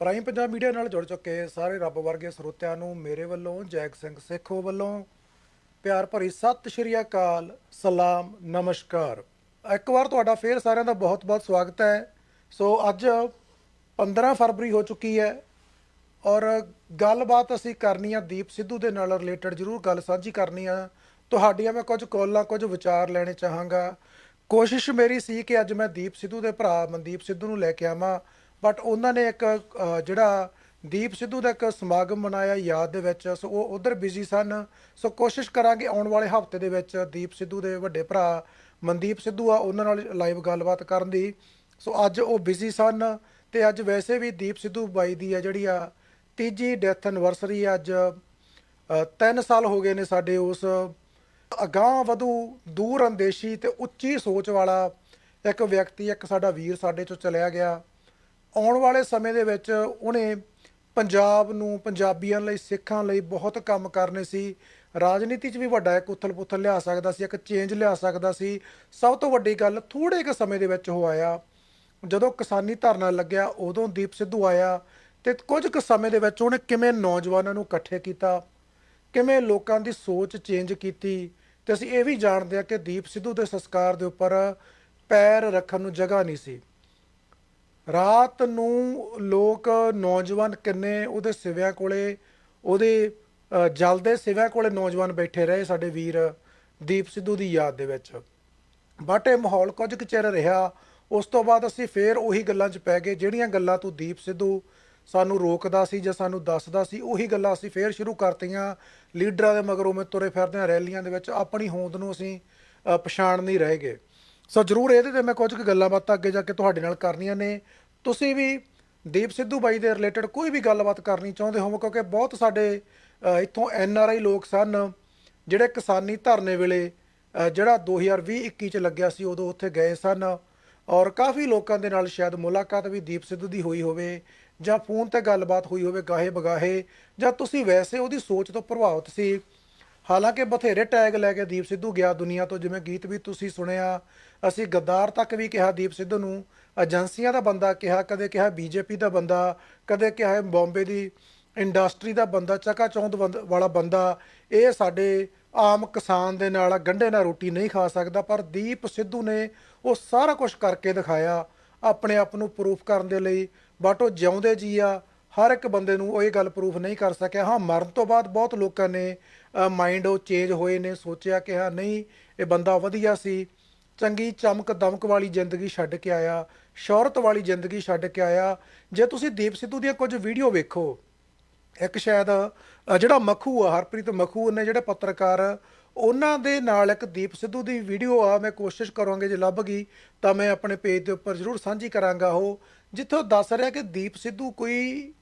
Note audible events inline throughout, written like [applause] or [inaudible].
Prime Punjab media ਨਾਲ ਜੁੜ ਚੁੱਕੇ ਸਾਰੇ ਰੱਬ ਵਰਗੇ ਸਰੋਤਿਆਂ ਨੂੰ, ਮੇਰੇ ਵੱਲੋਂ, ਜੈਗ ਸਿੰਘ ਸੇਖੋ ਵੱਲੋਂ ਪਿਆਰ ਭਰੀ ਸਤਿ ਸ਼੍ਰੀ ਅਕਾਲ, ਸਲਾਮ, ਨਮਸਕਾਰ। ਇੱਕ ਵਾਰ ਤੁਹਾਡਾ ਫੇਰ ਸਾਰਿਆਂ ਦਾ ਬਹੁਤ-ਬਹੁਤ ਸਵਾਗਤ ਹੈ। ਸੋ ਅੱਜ 15 ਫਰਵਰੀ ਹੋ ਚੁੱਕੀ ਹੈ ਔਰ ਗੱਲਬਾਤ ਅਸੀਂ ਕਰਨੀ ਆ ਦੀਪ ਸਿੱਧੂ ਦੇ ਨਾਲ ਰਿਲੇਟਡ ਜ਼ਰੂਰ ਗੱਲ ਸਾਂਝੀ ਕਰਨੀ ਆ। ਤੁਹਾਡੀਆਂ ਮੈਂ ਕੁਝ ਕੋਲਾਂ, ਕੁਝ ਵਿਚਾਰ ਲੈਣੇ ਚਾਹਾਂਗਾ। ਕੋਸ਼ਿਸ਼ ਮੇਰੀ ਸੀ ਕਿ ਅੱਜ ਮੈਂ ਦੀਪ ਸਿੱਧੂ ਦੇ ਭਰਾ ਮਨਦੀਪ ਸਿੱਧੂ ਨੂੰ ਲੈ ਕੇ ਆਵਾਂ। ਬਟ ਉਹਨਾਂ ਨੇ ਇੱਕ ਜਿਹੜਾ ਦੀਪ ਸਿੱਧੂ ਦਾ ਇੱਕ ਸਮਾਗਮ ਮਨਾਇਆ ਯਾਦ ਦੇ ਵਿੱਚ, ਸੋ ਉਹ ਉਧਰ ਬਿਜ਼ੀ ਸਨ। ਸੋ ਕੋਸ਼ਿਸ਼ ਕਰਾਂਗੇ ਆਉਣ ਵਾਲੇ ਹਫ਼ਤੇ ਦੇ ਵਿੱਚ ਦੀਪ ਸਿੱਧੂ ਦੇ ਵੱਡੇ ਭਰਾ ਮਨਦੀਪ ਸਿੱਧੂ ਆ, ਉਹਨਾਂ ਨਾਲ ਲਾਈਵ ਗੱਲਬਾਤ ਕਰਨ ਦੀ। ਸੋ ਅੱਜ ਉਹ ਬਿਜ਼ੀ ਸਨ ਤੇ ਅੱਜ ਵੈਸੇ ਵੀ ਦੀਪ ਸਿੱਧੂ ਬਾਈ ਦੀ ਆ ਜਿਹੜੀ ਆ ਤੀਜੀ ਡੈਥ ਐਨਵਰਸਰੀ ਅੱਜ 3 ਸਾਲ ਹੋ ਗਏ ਨੇ ਸਾਡੇ ਉਸ ਅਗਾਂਹ ਵਧੂ ਦੂਰ ਅੰਦੇਸ਼ੀ ਤੇ ਉੱਚੀ ਸੋਚ ਵਾਲਾ ਇੱਕ ਵਿਅਕਤੀ, ਇੱਕ ਸਾਡਾ ਵੀਰ ਸਾਡੇ ਚੋਂ ਚਲਿਆ ਗਿਆ। ਆਉਣ ਵਾਲੇ ਸਮੇਂ ਦੇ ਵਿੱਚ ਉਹਨੇ ਪੰਜਾਬ ਨੂੰ, ਪੰਜਾਬੀਆਂ ਲਈ, ਸਿੱਖਾਂ ਲਈ ਬਹੁਤ ਕੰਮ ਕਰਨੇ ਸੀ। ਰਾਜਨੀਤੀ 'ਚ ਵੀ ਵੱਡਾ ਇੱਕ ਉਥਲ-ਪੁਥਲ ਲਿਆ ਸਕਦਾ ਸੀ, ਇੱਕ ਚੇਂਜ ਲਿਆ ਸਕਦਾ ਸੀ। ਸਭ ਤੋਂ ਵੱਡੀ ਗੱਲ ਥੋੜੇ ਕੁ ਸਮੇਂ ਦੇ ਵਿੱਚ ਹੋ ਆਇਆ। ਜਦੋਂ ਕਿਸਾਨੀ ਧਰਨਾ ਲੱਗਿਆ, ਉਦੋਂ ਦੀਪ ਸਿੱਧੂ ਆਇਆ ਤੇ ਕੁਝ ਕੁ ਸਮੇਂ ਦੇ ਵਿੱਚ ਉਹਨੇ ਕਿਵੇਂ ਨੌਜਵਾਨਾਂ ਨੂੰ ਇਕੱਠੇ ਕੀਤਾ, ਕਿਵੇਂ ਲੋਕਾਂ ਦੀ ਸੋਚ ਚੇਂਜ ਕੀਤੀ ਤੇ ਅਸੀਂ ਇਹ ਵੀ ਜਾਣਦੇ ਹਾਂ ਕਿ ਦੀਪ ਸਿੱਧੂ ਦੇ ਸੰਸਕਾਰ ਦੇ ਉੱਪਰ ਪੈਰ ਰੱਖਣ ਨੂੰ ਜਗ੍ਹਾ ਨਹੀਂ ਸੀ। ਰਾਤ ਨੂੰ ਲੋਕ ਨੌਜਵਾਨ ਕਿੰਨੇ ਉਹਦੇ ਸਿਵਿਆਂ ਕੋਲੇ ਉਹਦੇ ਅ, ਜਲਦੇ ਸਿਵਿਆਂ ਕੋਲੇ ਨੌਜਵਾਨ ਬੈਠੇ ਰਹੇ ਸਾਡੇ ਵੀਰ ਦੀਪ ਸਿੱਧੂ ਦੀ ਯਾਦ ਦੇ ਵਿੱਚ। ਬਟ ਇਹ ਮਾਹੌਲ ਕੁਝ ਕੁ ਚਿਰ ਰਿਹਾ ਉਸ ਤੋਂ ਬਾਅਦ ਅਸੀਂ ਫੇਰ ਉਹੀ ਗੱਲਾਂ 'ਚ ਪੈ ਗਏ ਜਿਹੜੀਆਂ ਗੱਲਾਂ ਤੋਂ ਦੀਪ ਸਿੱਧੂ ਸਾਨੂੰ ਰੋਕਦਾ ਸੀ ਜਾਂ ਸਾਨੂੰ ਦੱਸਦਾ ਸੀ ਉਹੀ ਗੱਲਾਂ ਅਸੀਂ ਫੇਰ ਸ਼ੁਰੂ ਕਰਤੀਆਂ। ਲੀਡਰਾਂ ਦੇ ਮਗਰੋਂ ਮੈਂ ਤੁਰੇ ਫਿਰਦੇ ਰੈਲੀਆਂ ਦੇ ਵਿੱਚ ਆਪਣੀ ਹੋਂਦ ਨੂੰ ਅਸੀਂ ਪਛਾਣ ਨਹੀਂ ਰਹੇ ਗਏ। ਸੋ ਜਰੂਰ ਇਹਦੇ ਤੇ ਮੈਂ ਕੁਝ ਕੁ ਗੱਲਾਂ ਬਾਤਾਂ ਅੱਗੇ ਜਾ ਕੇ ਤੁਹਾਡੇ ਨਾਲ ਕਰਨੀਆਂ ਨੇ। ਤੁਸੀਂ ਵੀ ਦੀਪ ਸਿੱਧੂ ਬਾਈ ਦੇ ਰਿਲੇਟਡ ਕੋਈ ਵੀ ਗੱਲਬਾਤ ਕਰਨੀ ਚਾਹੁੰਦੇ ਹੋ ਕਿਉਂਕਿ ਬਹੁਤ ਸਾਡੇ ਇੱਥੋਂ ਐਨ ਆਰ ਆਈ ਲੋਕ ਸਨ ਜਿਹੜੇ ਕਿਸਾਨੀ ਧਰਨੇ ਵੇਲੇ ਅ, ਜਿਹੜਾ 2020-21 ਚ ਲੱਗਿਆ ਸੀ ਉਦੋਂ ਉੱਥੇ ਗਏ ਸਨ ਔਰ ਕਾਫੀ ਲੋਕਾਂ ਦੇ ਨਾਲ ਸ਼ਾਇਦ ਮੁਲਾਕਾਤ ਵੀ ਦੀਪ ਸਿੱਧੂ ਦੀ ਹੋਈ ਹੋਵੇ ਜਾਂ ਫੋਨ ਤੇ ਗੱਲਬਾਤ ਹੋਈ ਹੋਵੇ ਗਾਹੇ ਬਗਾਹੇ ਜਾਂ ਤੁਸੀਂ ਵੈਸੇ ਉਹਦੀ ਸੋਚ ਤੋਂ ਪ੍ਰਭਾਵਿਤ ਸੀ ਹਾਲਾਂਕਿ ਬਥੇਰੇ ਟੈਗ ਲੈ ਕੇ ਦੀਪ ਸਿੱਧੂ ਗਿਆ ਦੁਨੀਆ ਤੋਂ, ਜਿਵੇਂ ਗੀਤ ਵੀ ਤੁਸੀਂ ਸੁਣਿਆ। ਅਸੀਂ ਗੱਦਾਰ ਤੱਕ ਵੀ ਕਿਹਾ ਦੀਪ ਸਿੱਧੂ ਨੂੰ, ਏਜੰਸੀਆਂ ਦਾ ਬੰਦਾ ਕਿਹਾ, ਕਦੇ ਕਿਹਾ ਬੀਜੇਪੀ ਦਾ ਬੰਦਾ, ਕਦੇ ਕਿਹਾ ਬੰਬੇ ਦੀ ਇੰਡਸਟਰੀ ਦਾ ਬੰਦਾ, ਚੱਕਾ ਚੌਂਦ ਬੰਦ- ਵਾਲਾ ਬੰਦਾ। ਇਹ ਸਾਡੇ ਆਮ ਕਿਸਾਨ ਦੇ ਨਾਲ ਗੰਢੇ ਨਾਲ ਰੋਟੀ ਨਹੀਂ ਖਾ ਸਕਦਾ, ਪਰ ਦੀਪ ਸਿੱਧੂ ਨੇ ਉਹ ਸਾਰਾ ਕੁਝ ਕਰਕੇ ਦਿਖਾਇਆ, ਆਪਣੇ ਆਪ ਨੂੰ ਪ੍ਰੂਫ ਕਰਨ ਦੇ ਲਈ। ਬਟ ਉਹ ਜਿਉਂਦੇ ਜੀ ਆ, ਹਰ ਇੱਕ ਬੰਦੇ ਨੂੰ ਉਹ ਇਹ ਗੱਲ ਪ੍ਰੂਫ ਨਹੀਂ ਕਰ ਸਕਿਆ। ਹਾਂ, ਮਰਨ ਤੋਂ ਬਾਅਦ ਬਹੁਤ ਲੋਕਾਂ ਨੇ ਮਾਈਂਡ ਉਹ ਚੇਂਜ ਹੋਏ ਨੇ, ਸੋਚਿਆ ਕਿ ਹਾਂ ਨਹੀਂ, ਇਹ ਬੰਦਾ ਵਧੀਆ ਸੀ। ਚੰਗੀ ਚਮਕ ਦਮਕ ਵਾਲੀ ਜ਼ਿੰਦਗੀ ਛੱਡ ਕੇ ਆਇਆ, ਸ਼ੌਹਰਤ ਵਾਲੀ ਜ਼ਿੰਦਗੀ ਛੱਡ ਕੇ ਆਇਆ। ਜੇ ਤੁਸੀਂ ਦੀਪ ਸਿੱਧੂ ਦੀਆਂ ਕੁਝ ਵੀਡੀਓ ਵੇਖੋ, ਇੱਕ ਸ਼ਾਇਦ ਜਿਹੜਾ ਮਖੂ ਆ, ਹਰਪ੍ਰੀਤ ਮਖੂ ਨੇ ਜਿਹੜੇ ਪੱਤਰਕਾਰ, ਉਹਨਾਂ ਦੇ ਨਾਲ ਇੱਕ ਦੀਪ ਸਿੱਧੂ ਦੀ ਵੀਡੀਓ ਆ, ਮੈਂ ਕੋਸ਼ਿਸ਼ ਕਰਾਂਗੇ ਜੇ ਲੱਭ ਗਈ, ਤਾਂ ਮੈਂ ਆਪਣੇ ਪੇਜ ਦੇ ਉੱਪਰ ਜ਼ਰੂਰ ਸਾਂਝੀ ਕਰਾਂਗਾ ਉਹ, ਜਿੱਥੋਂ ਦੱਸ ਰਿਹਾ ਕਿ ਦੀਪ ਸਿੱਧੂ ਕੋਈ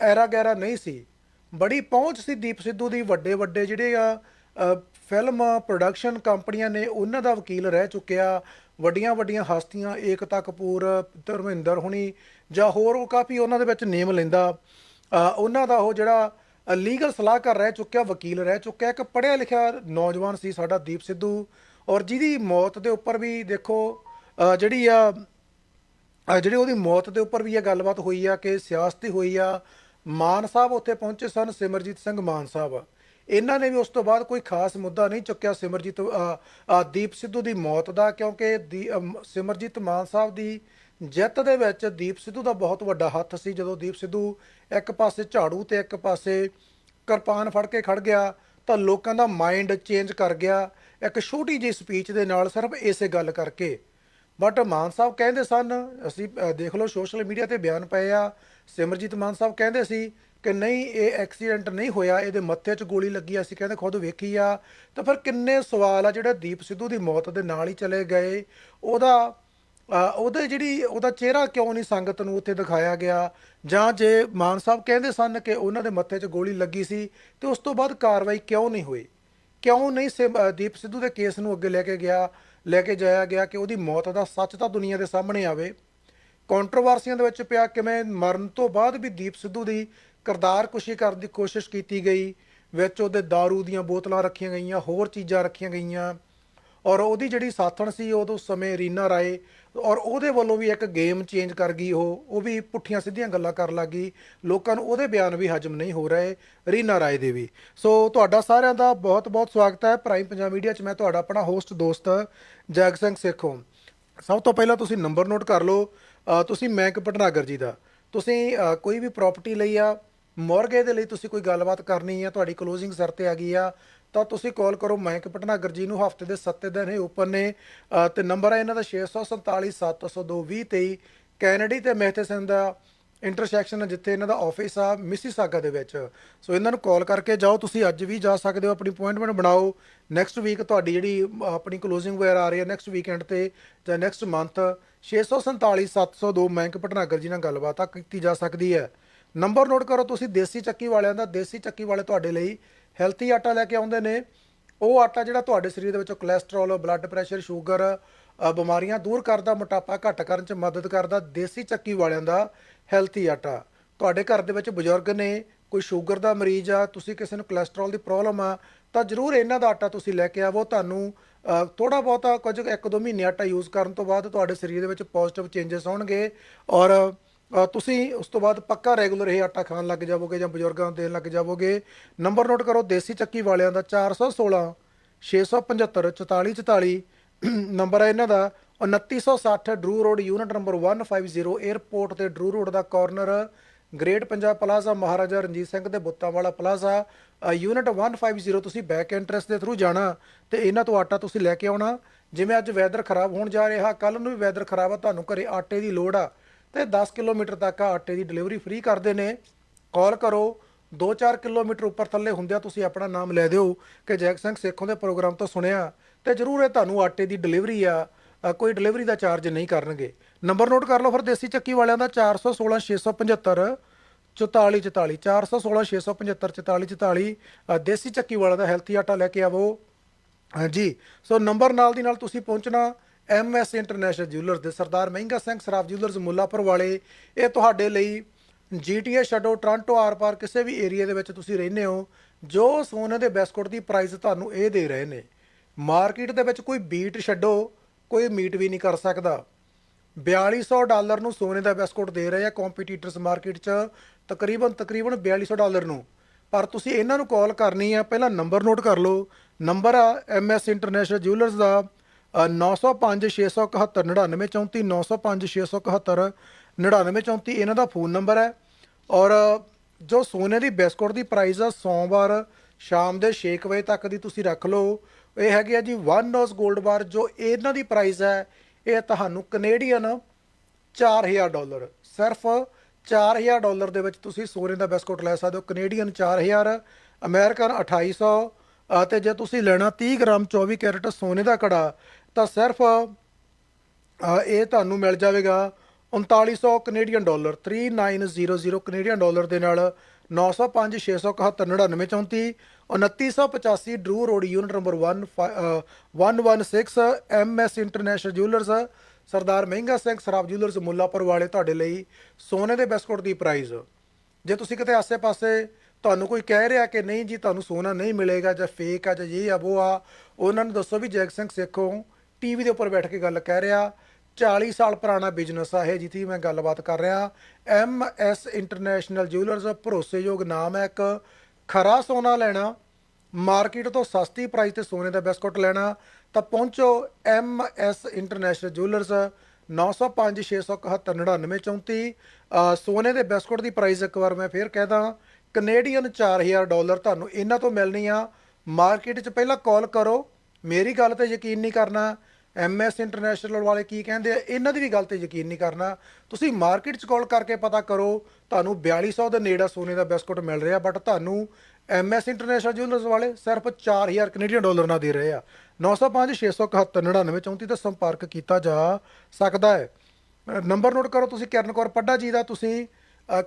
ਐਰਾ ਗੈਰਾ ਨਹੀਂ ਸੀ। ਬੜੀ ਪਹੁੰਚ ਸੀ ਦੀਪ ਸਿੱਧੂ ਦੀ। ਵੱਡੇ ਵੱਡੇ ਜਿਹੜੇ ਆ ਫਿਲਮ ਪ੍ਰੋਡਕਸ਼ਨ ਕੰਪਨੀਆਂ ਨੇ ਉਹਨਾਂ ਦਾ ਵਕੀਲ ਰਹਿ ਚੁੱਕਿਆ। ਵੱਡੀਆਂ ਵੱਡੀਆਂ ਹਸਤੀਆਂ ਏਕਤਾ ਕਪੂਰ ਧਰਮਿੰਦਰ ਹੁਣੀ ਜਾਂ ਹੋਰ ਉਹ ਕਾਫੀ ਉਹਨਾਂ ਦੇ ਵਿੱਚ ਨੇਮ ਲੈਂਦਾ। ਉਹਨਾਂ ਦਾ ਉਹ ਜਿਹੜਾ ਲੀਗਲ ਸਲਾਹਕਾਰ ਰਹਿ ਚੁੱਕਿਆ, ਵਕੀਲ ਰਹਿ ਚੁੱਕਿਆ। ਇੱਕ ਪੜ੍ਹਿਆ ਲਿਖਿਆ ਨੌਜਵਾਨ ਸੀ ਸਾਡਾ ਦੀਪ ਸਿੱਧੂ। ਔਰ ਜਿਹਦੀ ਮੌਤ ਦੇ ਉੱਪਰ ਵੀ ਦੇਖੋ ਜਿਹੜੀ ਆ ਜਿਹੜੀ ਉਹਦੀ ਮੌਤ ਦੇ ਉੱਪਰ ਵੀ ਇਹ ਗੱਲਬਾਤ ਹੋਈ ਆ ਕਿ ਸਿਆਸਤੀ ਹੋਈ ਆ। ਮਾਨ ਸਾਹਿਬ ਉੱਥੇ ਪਹੁੰਚੇ ਸਨ ਸਿਮਰਜੀਤ ਸਿੰਘ ਮਾਨ ਸਾਹਿਬ। ਇਹਨਾਂ ਨੇ ਵੀ ਉਸ ਤੋਂ ਬਾਅਦ ਕੋਈ ਖਾਸ ਮੁੱਦਾ ਨਹੀਂ ਚੁੱਕਿਆ ਸਿਮਰਜੀਤ ਦੀਪ ਸਿੱਧੂ ਦੀ ਮੌਤ ਦਾ ਕਿਉਂਕਿ ਦੀ- ਅਮ, ਸਿਮਰਜੀਤ ਮਾਨ ਸਾਹਿਬ ਦੀ ਜਿੱਤ ਦੇ ਵਿੱਚ ਦੀਪ ਸਿੱਧੂ ਦਾ ਬਹੁਤ ਵੱਡਾ ਹੱਥ ਸੀ। ਜਦੋਂ ਦੀਪ ਸਿੱਧੂ ਇੱਕ ਪਾਸੇ ਝਾੜੂ ਤੇ ਇੱਕ ਪਾਸੇ ਕਿਰਪਾਨ ਫੜ ਕੇ ਖੜ ਗਿਆ ਤਾਂ ਲੋਕਾਂ ਦਾ ਮਾਈਂਡ ਚੇਂਜ ਕਰ ਗਿਆ। ਇੱਕ ਛੋਟੀ ਜਿਹੀ ਸਪੀਚ ਦੇ ਨਾਲ ਸਿਰਫ ਇਸੇ ਗੱਲ ਕਰਕੇ। ਬਟ ਮਾਨ ਸਾਹਿਬ ਕਹਿੰਦੇ ਸਨ ਅਸੀਂ ਦੇਖ ਲਓ ਸੋਸ਼ਲ ਮੀਡੀਆ ਤੇ ਬਿਆਨ ਪਏ ਆ ਸਿਮਰਜੀਤ ਮਾਨ ਸਾਹਿਬ ਕਹਿੰਦੇ ਸੀ ਕਿ ਨਹੀਂ, ਇਹ ਐਕਸੀਡੈਂਟ ਨਹੀਂ ਹੋਇਆ, ਇਹਦੇ ਮੱਥੇ 'ਚ ਗੋਲੀ ਲੱਗੀ ਅਸੀਂ ਕਹਿੰਦੇ, ਖੁਦ ਵੇਖੀ ਆ। ਤਾਂ ਫਿਰ ਕਿੰਨੇ ਸਵਾਲ ਆ ਜਿਹੜੇ ਦੀਪ ਸਿੱਧੂ ਦੀ ਮੌਤ ਦੇ ਨਾਲ ਹੀ ਚਲੇ ਗਏ। ਉਹਦਾ ਉਹਦੇ ਜਿਹੜੀ, ਉਹਦਾ ਚਿਹਰਾ ਕਿਉਂ ਨਹੀਂ ਸੰਗਤ ਨੂੰ ਉੱਥੇ ਦਿਖਾਇਆ ਗਿਆ? ਜਾਂ ਜੇ ਮਾਨ ਸਾਹਿਬ ਕਹਿੰਦੇ ਸਨ ਕਿ ਉਹਨਾਂ ਦੇ ਮੱਥੇ 'ਚ ਗੋਲੀ ਲੱਗੀ ਸੀ, ਤੇ ਉਸ ਤੋਂ ਬਾਅਦ ਕਾਰਵਾਈ ਕਿਉਂ ਨਹੀਂ ਹੋਈ? ਕਿਉਂ ਨਹੀਂ ਸਿਮ- ਦੀਪ ਸਿੱਧੂ ਦੇ ਕੇਸ ਨੂੰ ਅੱਗੇ ਲੈ ਕੇ ਗਿਆ, ਲੈ ਕੇ ਜਾਇਆ ਗਿਆ ਕਿ ਉਹਦੀ ਮੌਤ ਦਾ ਸੱਚ ਤਾਂ ਦੁਨੀਆ ਦੇ ਸਾਹਮਣੇ ਆਵੇ? ਕੰਟਰੋਵਰਸੀਆਂ ਦੇ ਵਿੱਚ ਪਿਆ ਕਿਵੇਂ ਮਰਨ ਤੋਂ ਬਾਅਦ ਵੀ ਦੀਪ ਸਿੱਧੂ ਦੀ ਕਰਤਾਰ ਕੁਸ਼ੀ ਕਰਨ ਦੀ ਕੋਸ਼ਿਸ਼ ਕੀਤੀ ਗਈ, ਵਿੱਚ ਉਹਦੇ दारू ਦੀਆਂ ਬੋਤਲਾਂ ਰੱਖੀਆਂ ਗਈਆਂ, ਹੋਰ ਚੀਜ਼ਾਂ ਰੱਖੀਆਂ ਗਈਆਂ। ਔਰ ਉਹਦੀ ਜਿਹੜੀ ਸਾਥਣ ਸੀ ਉਦੋਂ ਉਸ ਸਮੇਂ ਰੀਨਾ ਰਾਏ ਔਰ ਉਹਦੇ ਵੱਲੋਂ ਵੀ ਇੱਕ ਗੇਮ ਚੇਂਜ ਕਰ ਗਈ ਉਹ ਉਹ ਵੀ ਪੁੱਠੀਆਂ ਸਿੱਧੀਆਂ ਗੱਲਾਂ ਕਰਨ ਲੱਗੀ। ਲੋਕਾਂ ਨੂੰ ਉਹਦੇ ਬਿਆਨ ਵੀ ਹਜਮ ਨਹੀਂ ਹੋ ਰਹੇ, ਰੀਨਾ ਰਾਏ ਦੇ ਵੀ। ਸੋ ਤੁਹਾਡਾ ਸਾਰਿਆਂ ਦਾ ਬਹੁਤ ਬਹੁਤ ਸਵਾਗਤ ਹੈ ਪ੍ਰਾਈਮ ਪੰਜਾਬ ਮੀਡੀਆ 'ਚ। ਮੈਂ ਤੁਹਾਡਾ ਆਪਣਾ ਹੋਸਟ ਦੋਸਤ ਜੈਗ ਸਿੰਘ ਸੇਖੋਂ। ਸਭ ਤੋਂ ਪਹਿਲਾਂ ਤੁਸੀਂ ਨੰਬਰ ਨੋਟ ਕਰ ਲਓ। ਤੁਸੀਂ ਮੈਂਕ ਭਟਨਾਗਰ ਜੀ ਦਾ। ਤੁਸੀਂ ਕੋਈ ਵੀ ਪ੍ਰਾਪਰਟੀ ਲਈ ਆ ਮੋਰਗੇ ਦੇ ਲਈ ਤੁਸੀਂ ਕੋਈ ਗੱਲਬਾਤ ਕਰਨੀ ਆ ਤੁਹਾਡੀ ਕਲੋਜ਼ਿੰਗ ਸਰ ਤੇ ਆ ਗਈ ਆ ਤਾਂ ਤੁਸੀਂ ਕਾਲ ਕਰੋ ਮੈਂਕ ਭਟਨਾਗਰ ਜੀ ਨੂੰ ਹਫ਼ਤੇ ਦੇ 7 ਦਿਨ ਇਹ ਓਪਨ ਨੇ। ਅ, ਤੇ ਨੰਬਰ ਆ ਇਹਨਾਂ ਦਾ 647 ਕੈਨੇਡੀ ਤੇ ਮਹਿਤੇ ਸਿੰਘ ਦਾ ਇੰਟਰਸੈਕਸ਼ਨ ਜਿੱਥੇ ਇਹਨਾਂ ਦਾ ਆਫਿਸ ਆ ਮਿਸੀਸਾਗਾ ਦੇ ਵਿੱਚ। ਸੋ ਇਹਨਾਂ ਨੂੰ ਕਾਲ ਕਰਕੇ ਜਾਓ ਤੁਸੀਂ ਅੱਜ ਵੀ ਜਾ ਸਕਦੇ ਹੋ ਆਪਣੀ ਅਪਾਇੰਟਮੈਂਟ ਬਣਾਓ। ਨੈਕਸਟ ਵੀਕ ਤੁਹਾਡੀ ਜਿਹੜੀ ਆਪਣੀ ਕਲੋਜ਼ਿੰਗ ਵਗੈਰਾ ਆ ਰਹੀ ਹੈ ਨੈਕਸਟ ਵੀਕਐਂਡ ਤੇ ਜਾਂ ਨੈਕਸਟ ਮੰਥ 647 702 ਮੈਂਕ ਭਟਨਾਗਰ ਜੀ ਨਾਲ ਗੱਲਬਾਤ ਆ, ਕੀਤੀ ਜਾ ਸਕਦੀ ਹੈ। ਨੰਬਰ ਨੋਟ ਕਰੋ ਤੁਸੀਂ, ਦੇਸੀ ਚੱਕੀ ਵਾਲਿਆਂ ਦਾ, ਦੇਸੀ ਚੱਕੀ ਵਾਲੇ ਤੁਹਾਡੇ ਲਈ ਹੈਲਥੀ ਆਟਾ ਲੈ ਕੇ ਆਉਂਦੇ ਨੇ। ਉਹ ਆਟਾ ਜਿਹੜਾ ਤੁਹਾਡੇ ਸਰੀਰ ਦੇ ਵਿੱਚੋਂ ਕੋਲੇਸਟ੍ਰੋਲ ਬਲੱਡ ਪ੍ਰੈਸ਼ਰ ਸ਼ੂਗਰ ਬਿਮਾਰੀਆਂ ਦੂਰ ਕਰਦਾ, ਮੋਟਾਪਾ ਘੱਟ ਕਰਨ 'ਚ ਮਦਦ ਕਰਦਾ, ਦੇਸੀ ਚੱਕੀ ਵਾਲਿਆਂ ਦਾ ਹੈਲਥੀ ਆਟਾ। ਤੁਹਾਡੇ ਘਰ ਦੇ ਵਿੱਚ ਬਜ਼ੁਰਗ ਨੇ, ਕੋਈ ਸ਼ੂਗਰ ਦਾ ਮਰੀਜ਼ ਆ, ਤੁਸੀਂ ਕਿਸੇ ਨੂੰ ਕੋਲੇਸਟ੍ਰੋਲ ਦੀ ਪ੍ਰੋਬਲਮ ਆ, ਤਾਂ ਜ਼ਰੂਰ ਇਹਨਾਂ ਦਾ ਆਟਾ ਤੁਸੀਂ ਲੈ ਕੇ ਆਵੋ। ਤੁਹਾਨੂੰ ਥੋੜਾ ਬਹੁਤਾ ਕੁਝ ਇੱਕ ਦੋ ਮਹੀਨੇ ਆਟਾ ਯੂਜ਼ ਕਰਨ ਤੋਂ ਬਾਅਦ ਤੁਹਾਡੇ ਸਰੀਰ ਦੇ ਵਿੱਚ ਪੋਜ਼ਿਟਿਵ ਚੇਂਜਸ ਆਉਣਗੇ ਔਰ ਤੁਸੀਂ ਉਸ ਤੋਂ ਬਾਅਦ ਪੱਕਾ ਰੈਗੂਲਰ ਇਹ ਆਟਾ ਖਾਣ ਲੱਗ ਜਾਵੋਗੇ ਜਾਂ ਬਜ਼ੁਰਗਾਂ ਨੂੰ ਦੇਣ ਲੱਗ ਜਾਵੋਗੇ। ਨੰਬਰ ਨੋਟ ਕਰੋ, ਦੇਸੀ ਚੱਕੀ ਵਾਲਿਆਂ ਦਾ 416 675 4444 ਨੰਬਰ ਹੈ ਇਹਨਾਂ ਦਾ 2960 Drew Road unit number 150 airport ਤੇ ਡਰੂ ਰੋਡ ਦਾ corner great Punjab plaza Maharaja Ranjit Singh ਦੇ ਬੁੱਤਾਂ ਵਾਲਾ ਪਲਾਜ਼ਾ ਅ, ਯੂਨਿਟ 150 ਤੁਸੀਂ ਬੈਕ ਐਂਟਰੈਂਸ ਦੇ ਥਰੂ ਜਾਣਾ ਤੇ ਇਹਨਾਂ ਤੋਂ ਆਟਾ ਤੁਸੀਂ ਲੈ ਕੇ ਆਉਣਾ। ਜਿਵੇਂ ਅੱਜ ਵੈਦਰ ਖਰਾਬ ਹੋਣ ਜਾ ਰਿਹਾ ਕੱਲ ਨੂੰ ਵੀ ਵੈਦਰ ਖਰਾਬ ਆ ਤੁਹਾਨੂੰ ਘਰੇ ਆਟੇ ਦੀ ਲੋੜ ਆ। ਤੇ 10 ਕਿਲੋਮੀਟਰ ਤੱਕ ਆਟੇ ਦੀ ਡਿਲੀਵਰੀ ਫ੍ਰੀ ਕਰਦੇ ਨੇ। ਕਾਲ ਕਰੋ 2-4 ਕਿਲੋਮੀਟਰ ਉੱਪਰ ਥੱਲੇ ਹੁੰਦਿਆਂ ਤੁਸੀਂ ਆਪਣਾ ਨਾਮ ਲੈ ਦਿਓ ਕਿ ਜੈਕ ਸਿੰਘ ਸੇਖੋਂ ਦੇ ਪ੍ਰੋਗਰਾਮ ਤੋਂ ਸੁਣਿਆ। ਤੇ ਜਰੂਰ ਇਹ ਤੁਹਾਨੂੰ ਆਟੇ ਦੀ ਡਿਲੀਵਰੀ ਆ। ਕੋਈ ਡਿਲੀਵਰੀ ਦਾ ਚਾਰਜ ਨਹੀਂ ਕਰਨਗੇ। ਨੰਬਰ ਨੋਟ ਕਰ ਲਓ ਫਿਰ ਦੇਸੀ ਚੱਕੀ ਵਾਲਿਆਂ ਦਾ 416 675 44 44 416 675 44 44 ਅ, ਦੇਸੀ ਚੱਕੀ ਵਾਲਿਆਂ ਦਾ ਹੈਲਥੀ ਆਟਾ ਲੈ ਕੇ ਆਵੋ। ਹਾਂਜੀ ਸੋ ਨੰਬਰ ਨਾਲ ਦੀ ਨਾਲ ਤੁਸੀਂ ਪਹੁੰਚਣਾ ਐਮਐਸ ਇੰਟਰਨੈਸ਼ਨਲ ਜਿਊਲਰਸ ਦੇ ਸਰਦਾਰ ਮਹਿੰਗਾ ਸਿੰਘ ਸਰਾਫ ਜਿਊਲਰਸ ਮੁੱਲਾਪੁਰ ਵਾਲੇ। ਇਹ ਤੁਹਾਡੇ ਲਈ ਜੀਟੀਏ ਛੱਡੋ ਟ੍ਰਾਂਟੋ ਆਰ-ਪਾਰ ਕਿਸੇ ਵੀ ਏਰੀਆ ਦੇ ਵਿੱਚ ਤੁਸੀਂ ਰਹਿੰਦੇ ਹੋ ਜੋ ਸੋਨੇ ਦੇ ਬਿਸਕੁਟ ਦੀ ਪ੍ਰਾਈਸ ਤੁਹਾਨੂੰ ਇਹ ਦੇ ਰਹੇ ਨੇ। ਮਾਰਕੀਟ ਦੇ ਵਿੱਚ ਕੋਈ ਬੀਟ ਛੱਡੋ। ਕੋਈ ਮੀਟ ਵੀ ਨਹੀਂ ਕਰ ਸਕਦਾ। 4200 ਡਾਲਰ ਨੂੰ ਸੋਨੇ ਦਾ ਬਿਸਕੁਟ ਦੇ ਰਹੇ ਆ ਕੰਪੀਟੀਟਰਸ ਮਾਰਕੀਟ 'ਚ ਤਕਰੀਬਨ ਤਕਰੀਬਨ 4200 ਡਾਲਰ ਨੂੰ। ਪਰ ਤੁਸੀਂ ਇਹਨਾਂ ਨੂੰ ਕਾਲ ਕਰਨੀ ਆ ਪਹਿਲਾਂ ਨੰਬਰ ਨੋਟ ਕਰ ਲਓ। ਨੰਬਰ ਆ ਐਮਐਸ ਇੰਟਰਨੈਸ਼ਨਲ ਜਿਊਲਰਸ ਦਾ ਅ, 905 671 9934 905 671 9934 ਇਹਨਾਂ ਦਾ ਫੋਨ ਨੰਬਰ ਹੈ। ਔਰ ਜੋ ਸੋਨੇ ਦੀ ਬਿਸਕੁਟ ਦੀ ਪ੍ਰਾਈਸ ਆ ਸੋਮਵਾਰ ਸ਼ਾਮ ਦੇ 6 ਵਜੇ ਤੱਕ ਦੀ ਤੁਸੀਂ ਰੱਖ ਲਓ। ਇਹ ਹੈਗੀ ਆ ਜੀ 1 ਨੋਸ 골ਡ ਬਾਰ ਜੋ ਇਹਨਾਂ ਦੀ ਪ੍ਰਾਈਸ ਹੈ, ਇਹ ਤੁਹਾਨੂੰ ਕੈਨੇਡੀਅਨ 4000 ਡਾਲਰ ਸਿਰਫ 4000 ਡਾਲਰ ਦੇ ਵਿੱਚ ਤੁਸੀਂ ਸੋਨੇ ਦਾ ਬਿਸਕੁਟ ਲੈ ਸਕਦੇ ਹੋ। ਕੈਨੇਡੀਅਨ 4000 ਅਮਰੀਕਨ 2800 ਅਤੇ ਜੇ ਤੁਸੀਂ ਲੈਣਾ 30 ਗ੍ਰਾਮ 24 ਕੈਰਟ ਸੋਨੇ ਦਾ ਕੜਾ, ਤਾਂ ਸਿਰਫ ਇਹ ਤੁਹਾਨੂੰ ਮਿਲ ਜਾਵੇਗਾ 3900 ਕੈਨੇਡੀਅਨ ਡਾਲਰ 3900 ਕੈਨੇਡੀਅਨ ਡਾਲਰ ਦੇ ਨਾਲ 905 671 9934 2985 Drew Road unit number 1 116 MS international jewellers Sardar Mehnga Singh Sarab jewellers Mullapur ਵਾਲੇ ਤੁਹਾਡੇ ਲਈ ਸੋਨੇ ਦੇ ਬਿਸਕੁਟ ਦੀ ਪ੍ਰਾਈਜ਼ ਜੇ ਤੁਸੀਂ ਕਿਤੇ ਆਸੇ-ਪਾਸੇ ਤੁਹਾਨੂੰ ਕੋਈ ਕਹਿ ਰਿਹਾ ਕਿ ਨਹੀਂ ਜੀ, ਤੁਹਾਨੂੰ ਸੋਨਾ ਨਹੀਂ ਮਿਲੇਗਾ ਜਾਂ ਫੇਕ ਆ ਜਾਂ ਇਹ ਆ, ਉਹ ਆ, ਉਹਨਾਂ ਨੂੰ ਦੱਸੋ ਵੀ ਜੈਕ ਸਿੰਘ ਸੇਖੋਂ ਟੀਵੀ ਦੇ ਉੱਪਰ ਬੈਠ ਕੇ ਗੱਲ ਕਹਿ ਰਿਹਾ। 40 ਸਾਲ ਪੁਰਾਣਾ ਬਿਜ਼ਨਸ ਆ ਇਹ ਜਿੱਥੇ ਮੈਂ ਗੱਲਬਾਤ ਕਰ ਰਿਹਾ। ਐਮ ਐਸ ਇੰਟਰਨੈਸ਼ਨਲ ਜਿਊਲਰਸ ਭਰੋਸੇਯੋਗ ਨਾਮ ਹੈ ਇੱਕ। ਖਰਾ ਸੋਨਾ ਲੈਣਾ ਮਾਰਕੀਟ ਤੋਂ ਸਸਤੀ ਪ੍ਰਾਈਸ ਤੇ ਸੋਨੇ ਦਾ ਬਿਸਕੁਟ ਲੈਣਾ ਤਾਂ ਪਹੁੰਚੋ ਐਮ ਐਸ ਇੰਟਰਨੈਸ਼ਨਲ ਜਿਊਲਰਸ 905 671 9934 ਅ, ਸੋਨੇ ਦੇ ਬਿਸਕੁਟ ਦੀ ਪ੍ਰਾਈਸ ਇੱਕ ਵਾਰ ਮੈਂ ਫੇਰ ਕਹਿਦਾ ਕੈਨੇਡੀਅਨ 4000 ਡਾਲਰ ਤੁਹਾਨੂੰ ਇਹਨਾਂ ਤੋਂ ਮਿਲਣੀ ਆ। ਮਾਰਕੀਟ 'ਚ ਪਹਿਲਾਂ ਕਾਲ ਕਰੋ ਮੇਰੀ ਗੱਲ ਤੇ ਯਕੀਨ ਨਹੀਂ ਕਰਨਾ। ਐਮਐਸ ਇੰਟਰਨੈਸ਼ਨਲ ਵਾਲੇ ਕੀ ਕਹਿੰਦੇ ਆ, ਇਹਨਾਂ ਦੀ ਵੀ ਗੱਲ ਤੇ ਯਕੀਨ ਨਹੀਂ ਕਰਨਾ। ਤੁਸੀਂ ਮਾਰਕੀਟ 'ਚ ਕਾਲ ਕਰਕੇ ਪਤਾ ਕਰੋ, ਤੁਹਾਨੂੰ 4200 ਦੇ ਨੇੜੇ ਸੋਨੇ ਦਾ ਬਿਸਕੁਟ ਮਿਲ ਰਿਹਾ ਬਟ ਤੁਹਾਨੂੰ ਐਮਐਸ ਇੰਟਰਨੈਸ਼ਨਲ ਜਿਊਲਰਸ ਵਾਲੇ ਸਿਰਫ 4000 ਕੈਨੇਡੀਅਨ ਡਾਲਰ ਨਾਲ ਦੇ ਰਹੇ ਆ। 905 671 9934 ਤੇ ਸੰਪਰਕ ਕੀਤਾ ਜਾ ਸਕਦਾ ਹੈ। ਨੰਬਰ ਨੋਟ ਕਰੋ ਤੁਸੀਂ, ਕਿਰਨ ਕੌਰ ਪੱਡਾ ਜੀ ਦਾ। ਤੁਸੀਂ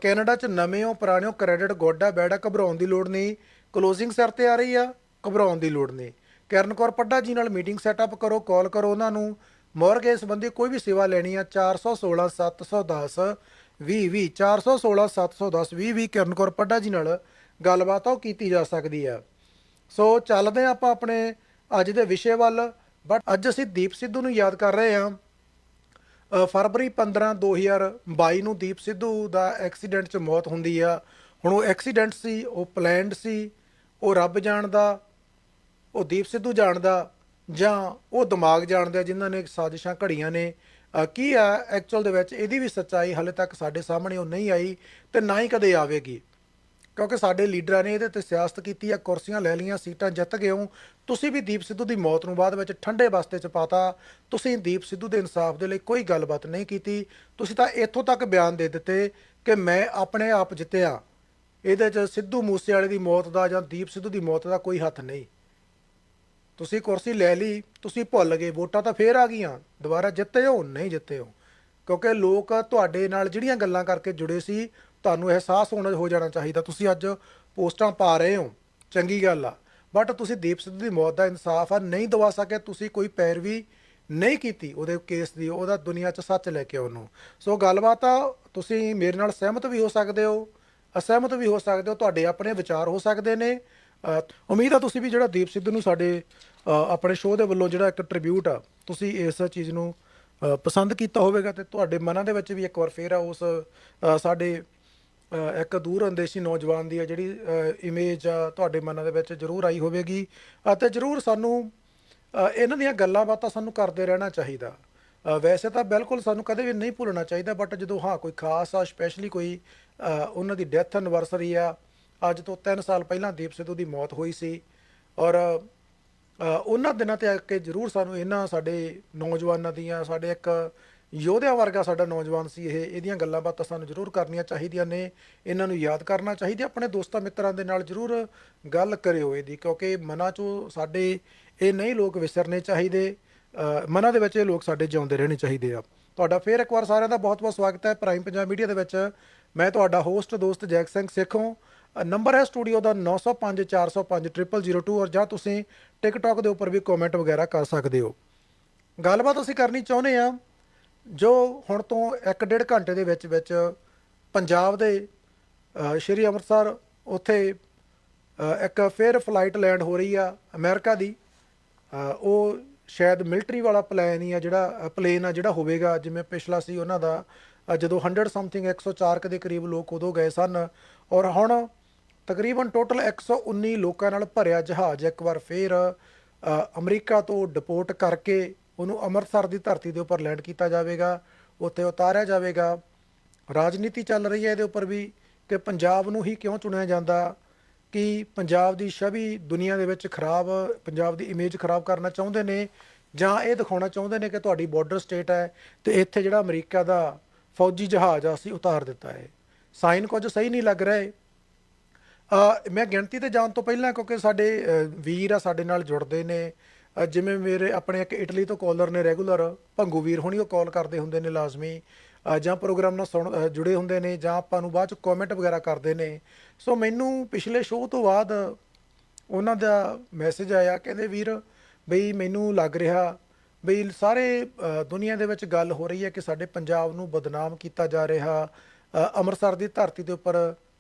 ਕੈਨੇਡਾ 'ਚ ਨਵੇਂ ਹੋ, ਪੁਰਾਣੇ ਹੋ, ਕ੍ਰੈਡਿਟ, ਗੋਡਾ ਬੈਡਾ ਘਬਰਾਉਣ ਦੀ ਲੋੜ ਨਹੀਂ। ਕਲੋਜ਼ਿੰਗ ਸਿਰ ਤੇ ਆ ਰਹੀ ਆ, ਘਬਰਾਉਣ ਦੀ ਲੋੜ ਨਹੀਂ। ਕਿਰਨ ਕੌਰ ਪੱਡਾ ਜੀ ਨਾਲ ਮੀਟਿੰਗ ਸੈਟਅਪ ਕਰੋ ਕਾਲ ਕਰੋ ਉਹਨਾਂ ਨੂੰ। ਮੋਰਗੇਜ ਸੰਬੰਧੀ ਕੋਈ ਵੀ ਸੇਵਾ ਲੈਣੀ ਆ 416 710 20 20 416 710 20 20 ਕਿਰਨ ਕੌਰ ਪੱਡਾ ਜੀ ਨਾਲ ਗੱਲਬਾਤ ਉਹ ਕੀਤੀ ਜਾ ਸਕਦੀ ਆ। ਸੋ ਚੱਲਦੇ ਹਾਂ ਆਪਾਂ ਆਪਣੇ ਅੱਜ ਦੇ ਵਿਸ਼ੇ ਵੱਲ ਬਟ ਅੱਜ ਅਸੀਂ ਦੀਪ ਸਿੱਧੂ ਨੂੰ ਯਾਦ ਕਰ ਰਹੇ ਹਾਂ। ਅ, ਫਰਵਰੀ 15 2022 ਨੂੰ ਦੀਪ ਸਿੱਧੂ ਦਾ ਐਕਸੀਡੈਂਟ 'ਚ ਮੌਤ ਹੁੰਦੀ ਆ। ਹੁਣ ਉਹ ਐਕਸੀਡੈਂਟ ਸੀ ਉਹ ਪਲੈਨਡ ਸੀ ਉਹ ਰੱਬ ਜਾਣਦਾ ਉਹ ਦੀਪ ਸਿੱਧੂ ਜਾਣਦਾ ਜਾਂ ਉਹ ਦਿਮਾਗ ਜਾਣਦਾ ਜਿਨ੍ਹਾਂ ਨੇ ਸਾਜ਼ਿਸ਼ਾਂ ਘੜੀਆਂ ਨੇ ਕੀ ਆ ਐਕਚੁਅਲ ਦੇ ਵਿੱਚ? ਇਹਦੀ ਵੀ ਸੱਚਾਈ ਹਲੇ ਤੱਕ ਸਾਡੇ ਸਾਹਮਣੇ ਉਹ ਨਹੀਂ ਆਈ ਤੇ ਨਾ ਹੀ ਕਦੇ ਆਵੇਗੀ। ਕਿਉਂਕਿ ਸਾਡੇ ਲੀਡਰਾਂ ਨੇ ਇਹਦੇ ਤੇ ਸਿਆਸਤ ਕੀਤੀ ਆ, ਕੁਰਸੀਆਂ ਲੈ ਲਈਆਂ, ਸੀਟਾਂ ਜਿੱਤ ਗਏ ਹੋ। ਤੁਸੀਂ ਵੀ ਦੀਪ ਸਿੱਧੂ ਦੀ ਮੌਤ ਨੂੰ ਬਾਅਦ ਵਿੱਚ ਠੰਡੇ ਬਸਤੇ ਚ ਪਾਤਾ। ਤੁਸੀਂ ਦੀਪ ਸਿੱਧੂ ਦੇ ਇਨਸਾਫ ਦੇ ਲਈ ਕੋਈ ਗੱਲਬਾਤ ਨਹੀਂ ਕੀਤੀ। ਤੁਸੀਂ ਤਾਂ ਇੱਥੋਂ ਤੱਕ ਬਿਆਨ ਦੇ ਦਿੱਤੇ ਕਿ ਮੈਂ ਆਪਣੇ ਆਪ ਜਿੱਤਿਆ। ਇਹਦੇ ਚ ਸਿੱਧੂ ਮੂਸੇਵਾਲੇ ਦੀ ਮੌਤ ਦਾ ਜਾਂ ਦੀਪ ਸਿੱਧੂ ਦੀ ਮੌਤ ਦਾ ਕੋਈ ਹੱਥ ਨਹੀਂ। ਤੁਸੀਂ ਕੁਰਸੀ ਲੈ ਲਈ, ਤੁਸੀਂ ਭੁੱਲ ਗਏ, ਵੋਟਾਂ ਤਾਂ ਫੇਰ ਆ ਗਈਆਂ। ਦੁਬਾਰਾ ਜਿੱਤੇ ਹੋ, ਨਹੀਂ ਜਿੱਤੇ ਹੋ। ਕਿਉਂਕਿ ਲੋਕ ਤੁਹਾਡੇ ਨਾਲ ਜਿਹੜੀਆਂ ਗੱਲਾਂ ਕਰਕੇ ਜੁੜੇ ਸੀ, ਤੁਹਾਨੂੰ ਅਹਿਸਾਸ ਹੋਣਾ ਹੋ ਜਾਣਾ ਚਾਹੀਦਾ। ਤੁਸੀਂ ਅੱਜ ਪੋਸਟਾਂ ਪਾ ਰਹੇ ਹੋ, ਚੰਗੀ ਗੱਲ ਆ। ਬਟ ਤੁਸੀਂ ਦੀਪ ਸਿੱਧੂ ਦੀ ਮੌਤ ਦਾ ਇਨਸਾਫ ਆ, ਨਹੀਂ ਦਵਾ ਸਕੇ ਤੁਸੀਂ ਕੋਈ ਪੈਰਵੀ ਨਹੀਂ ਕੀਤੀ ਉਹਦੇ ਕੇਸ ਦੀ, ਉਹਦਾ ਦੁਨੀਆ 'ਚ ਸੱਚ ਲੈ ਕੇ ਉਹਨੂੰ ਸੋ ਗੱਲਬਾਤ ਆ, ਤੁਸੀਂ ਮੇਰੇ ਨਾਲ ਸਹਿਮਤ ਵੀ ਹੋ ਸਕਦੇ ਹੋ, ਅਸਹਿਮਤ ਵੀ ਹੋ ਸਕਦੇ ਹੋ, ਤੁਹਾਡੇ ਆਪਣੇ ਵਿਚਾਰ ਹੋ ਸਕਦੇ ਨੇ। ਉਮੀਦ ਆ ਤੁਸੀਂ ਵੀ ਜਿਹੜਾ ਦੀਪ ਸਿੱਧੂ ਨੂੰ ਸਾਡੇ ਆਪਣੇ ਸ਼ੋਅ ਦੇ ਵੱਲੋਂ ਜਿਹੜਾ ਇੱਕ ਟ੍ਰਿਬਿਊਟ ਆ, ਤੁਸੀਂ ਇਸ ਚੀਜ਼ ਨੂੰ ਪਸੰਦ ਕੀਤਾ ਹੋਵੇਗਾ ਤੇ ਤੁਹਾਡੇ ਮਨਾਂ ਦੇ ਵਿੱਚ ਵੀ ਇੱਕ ਵਾਰ ਫੇਰ ਆ ਉਸ ਸਾਡੇ ਇੱਕ ਦੂਰ ਅੰਦੇਸ਼ੀ ਨੌਜਵਾਨ ਦੀ ਆ ਜਿਹੜੀ ਇਮੇਜ ਆ ਤੁਹਾਡੇ ਮਨਾਂ ਦੇ ਵਿੱਚ ਜ਼ਰੂਰ ਆਈ ਹੋਵੇਗੀ ਅਤੇ ਜ਼ਰੂਰ ਸਾਨੂੰ ਇਹਨਾਂ ਦੀਆਂ ਗੱਲਾਂ ਬਾਤਾਂ ਸਾਨੂੰ ਕਰਦੇ ਰਹਿਣਾ ਚਾਹੀਦਾ। ਵੈਸੇ ਤਾਂ ਬਿਲਕੁਲ ਸਾਨੂੰ ਕਦੇ ਵੀ ਨਹੀਂ ਭੁੱਲਣਾ ਚਾਹੀਦਾ ਬਟ ਜਦੋਂ ਹਾਂ ਕੋਈ ਖਾਸ ਆ ਸਪੈਸ਼ਲੀ ਕੋਈ ਉਹਨਾਂ ਦੀ ਡੈਥ ਐਨਵਰਸਰੀ ਆ ਅੱਜ ਤੋਂ 3 ਸਾਲ ਪਹਿਲਾਂ ਦੀਪ ਸਿੱਧੂ ਦੀ ਮੌਤ ਹੋਈ ਸੀ ਔਰ ਉਹਨਾਂ ਦਿਨਾਂ ਤੇ ਆ ਕੇ ਜ਼ਰੂਰ ਸਾਨੂੰ ਇਹਨਾਂ ਸਾਡੇ ਨੌਜਵਾਨਾਂ ਦੀਆਂ, ਸਾਡੇ ਇੱਕ ਯੋਧਿਆਂ ਵਰਗਾ ਸਾਡਾ ਨੌਜਵਾਨ ਸੀ ਇਹ, ਇਹਦੀਆਂ ਗੱਲਾਂ ਬਾਤਾਂ ਸਾਨੂੰ ਜ਼ਰੂਰ ਕਰਨੀਆਂ ਚਾਹੀਦੀਆਂ ਨੇ, ਇਹਨਾਂ ਨੂੰ ਯਾਦ ਕਰਨਾ ਚਾਹੀਦਾ, ਆਪਣੇ ਦੋਸਤਾਂ ਮਿੱਤਰਾਂ ਦੇ ਨਾਲ ਜ਼ਰੂਰ ਗੱਲ ਕਰਿਓ ਇਹਦੀ, ਕਿਉਂਕਿ ਮਨਾਂ 'ਚੋਂ ਸਾਡੇ ਇਹ ਨਹੀਂ ਲੋਕ ਵਿਸਰਨੇ ਚਾਹੀਦੇ ਮਨਾਂ ਦੇ ਵਿੱਚ ਇਹ ਲੋਕ ਸਾਡੇ ਜਿਉਂਦੇ ਰਹਿਣੇ ਚਾਹੀਦੇ ਆ। ਤੁਹਾਡਾ ਫੇਰ ਇੱਕ ਵਾਰ ਸਾਰਿਆਂ ਦਾ ਬਹੁਤ-ਬਹੁਤ ਸਵਾਗਤ ਹੈ, ਪ੍ਰਾਈਮ ਪੰਜਾਬ ਮੀਡੀਆ ਦੇ ਵਿੱਚ ਮੈਂ ਤੁਹਾਡਾ ਹੋਸਟ ਦੋਸਤ ਜੈਕ ਸਿੰਘ ਸਿੱਖੋਂ ਨੰਬਰ ਹੈ ਸਟੂਡੀਓ ਦਾ 9054050002 ਔਰ ਜਾਂ ਤੁਸੀਂ ਟਿਕਟੌਕ ਦੇ ਉੱਪਰ ਵੀ ਕਮੈਂਟ ਵਗੈਰਾ ਕਰ ਸਕਦੇ ਹੋ। ਗੱਲਬਾਤ ਅਸੀਂ ਕਰਨੀ ਚਾਹੁੰਦੇ ਆ ਜੋ ਹੁਣ ਤੋਂ 1.5 ਘੰਟੇ ਦੇ ਵਿੱਚ ਵਿੱਚ ਪੰਜਾਬ ਦੇ ਸ਼੍ਰੀ ਅੰਮ੍ਰਿਤਸਰ ਉੱਥੇ ਇੱਕ ਫੇਰ ਫਲਾਈਟ ਲੈਂਡ ਹੋ ਰਹੀ ਆ ਅਮਰੀਕਾ ਦੀ। ਉਹ ਸ਼ਾਇਦ ਮਿਲਟਰੀ ਵਾਲਾ ਪਲਾਨ ਹੀ ਆ ਜਿਹੜਾ ਪਲੇਨ ਆ ਜਿਹੜਾ ਹੋਵੇਗਾ, ਜਿਵੇਂ ਪਿਛਲਾ ਸੀ ਉਹਨਾਂ ਦਾ। ਜਦੋਂ 100 ਸਮਥਿੰਗ 104 ਕੁ ਦੇ ਕਰੀਬ ਲੋਕ ਉਦੋਂ ਗਏ ਸਨ। ਔਰ ਹੁਣ ਤਕਰੀਬਨ ਟੋਟਲ 119 ਲੋਕਾਂ ਨਾਲ ਭਰਿਆ ਜਹਾਜ਼ ਇੱਕ ਵਾਰ ਫੇਰ ਅਮਰੀਕਾ ਤੋਂ ਡਿਪੋਰਟ ਕਰਕੇ ਉਹਨੂੰ ਅੰਮ੍ਰਿਤਸਰ ਦੀ ਧਰਤੀ ਦੇ ਉੱਪਰ ਲੈਂਡ ਕੀਤਾ ਜਾਵੇਗਾ ਉੱਥੇ ਉਤਾਰਿਆ ਜਾਵੇਗਾ। ਰਾਜਨੀਤੀ ਚੱਲ ਰਹੀ ਹੈ ਇਹਦੇ ਉੱਪਰ ਵੀ ਕਿ ਪੰਜਾਬ ਨੂੰ ਹੀ ਕਿਉਂ ਚੁਣਿਆ ਜਾਂਦਾ ਕਿ ਪੰਜਾਬ ਦੀ ਛਵੀ ਦੁਨੀਆ ਦੇ ਵਿੱਚ ਖਰਾਬ ਪੰਜਾਬ ਦੀ ਇਮੇਜ ਖਰਾਬ ਕਰਨਾ ਚਾਹੁੰਦੇ ਨੇ ਜਾਂ ਇਹ ਦਿਖਾਉਣਾ ਚਾਹੁੰਦੇ ਨੇ ਕਿ ਤੁਹਾਡੀ ਬਾਰਡਰ ਸਟੇਟ ਹੈ ਤੇ ਇੱਥੇ ਜਿਹੜਾ ਅਮਰੀਕਾ ਦਾ ਫੌਜੀ ਜਹਾਜ਼ ਆ ਅਸੀਂ ਉਤਾਰ ਦਿੱਤਾ ਹੈ। ਸਾਈਨ ਕੁਝ ਸਹੀ ਨਹੀਂ ਲੱਗ ਰਿਹਾ। ਅ, ਮੈਂ ਗਿਣਤੀ ਤੇ ਜਾਣ ਤੋਂ ਪਹਿਲਾਂ ਕਿਉਂਕਿ ਸਾਡੇ ਵੀਰ ਆ ਸਾਡੇ ਨਾਲ ਜੁੜਦੇ ਨੇ। ਜਿਵੇਂ ਮੇਰੇ ਆਪਣੇ ਇੱਕ ਇਟਲੀ ਤੋਂ ਕਾਲਰ ਨੇ ਰੈਗੂਲਰ ਭੰਗੂ ਵੀਰ ਹੁਣੀ ਉਹ ਕਾਲ ਕਰਦੇ ਹੁੰਦੇ ਨੇ ਲਾਜ਼ਮੀ। ਜਾਂ ਪ੍ਰੋਗਰਾਮ ਨਾਲ ਸੁਣ ਜੁੜੇ ਹੁੰਦੇ ਨੇ ਜਾਂ ਆਪਾਂ ਨੂੰ ਬਾਅਦ ਚ ਕਮੈਂਟ ਵਗੈਰਾ ਕਰਦੇ ਨੇ। ਸੋ ਮੈਨੂੰ ਪਿਛਲੇ ਸ਼ੋਅ ਤੋਂ ਬਾਅਦ ਉਹਨਾਂ ਦਾ ਮੈਸੇਜ ਆਇਆ, ਕਹਿੰਦੇ ਵੀਰ ਬਈ ਮੈਨੂੰ ਲੱਗ ਰਿਹਾ ਬਈ ਸਾਰੇ ਦੁਨੀਆ ਦੇ ਵਿੱਚ ਗੱਲ ਹੋ ਰਹੀ ਹੈ ਕਿ ਸਾਡੇ ਪੰਜਾਬ ਨੂੰ ਬਦਨਾਮ ਕੀਤਾ ਜਾ ਰਿਹਾ। ਅੰਮ੍ਰਿਤਸਰ ਦੀ ਧਰਤੀ ਦੇ ਉੱਪਰ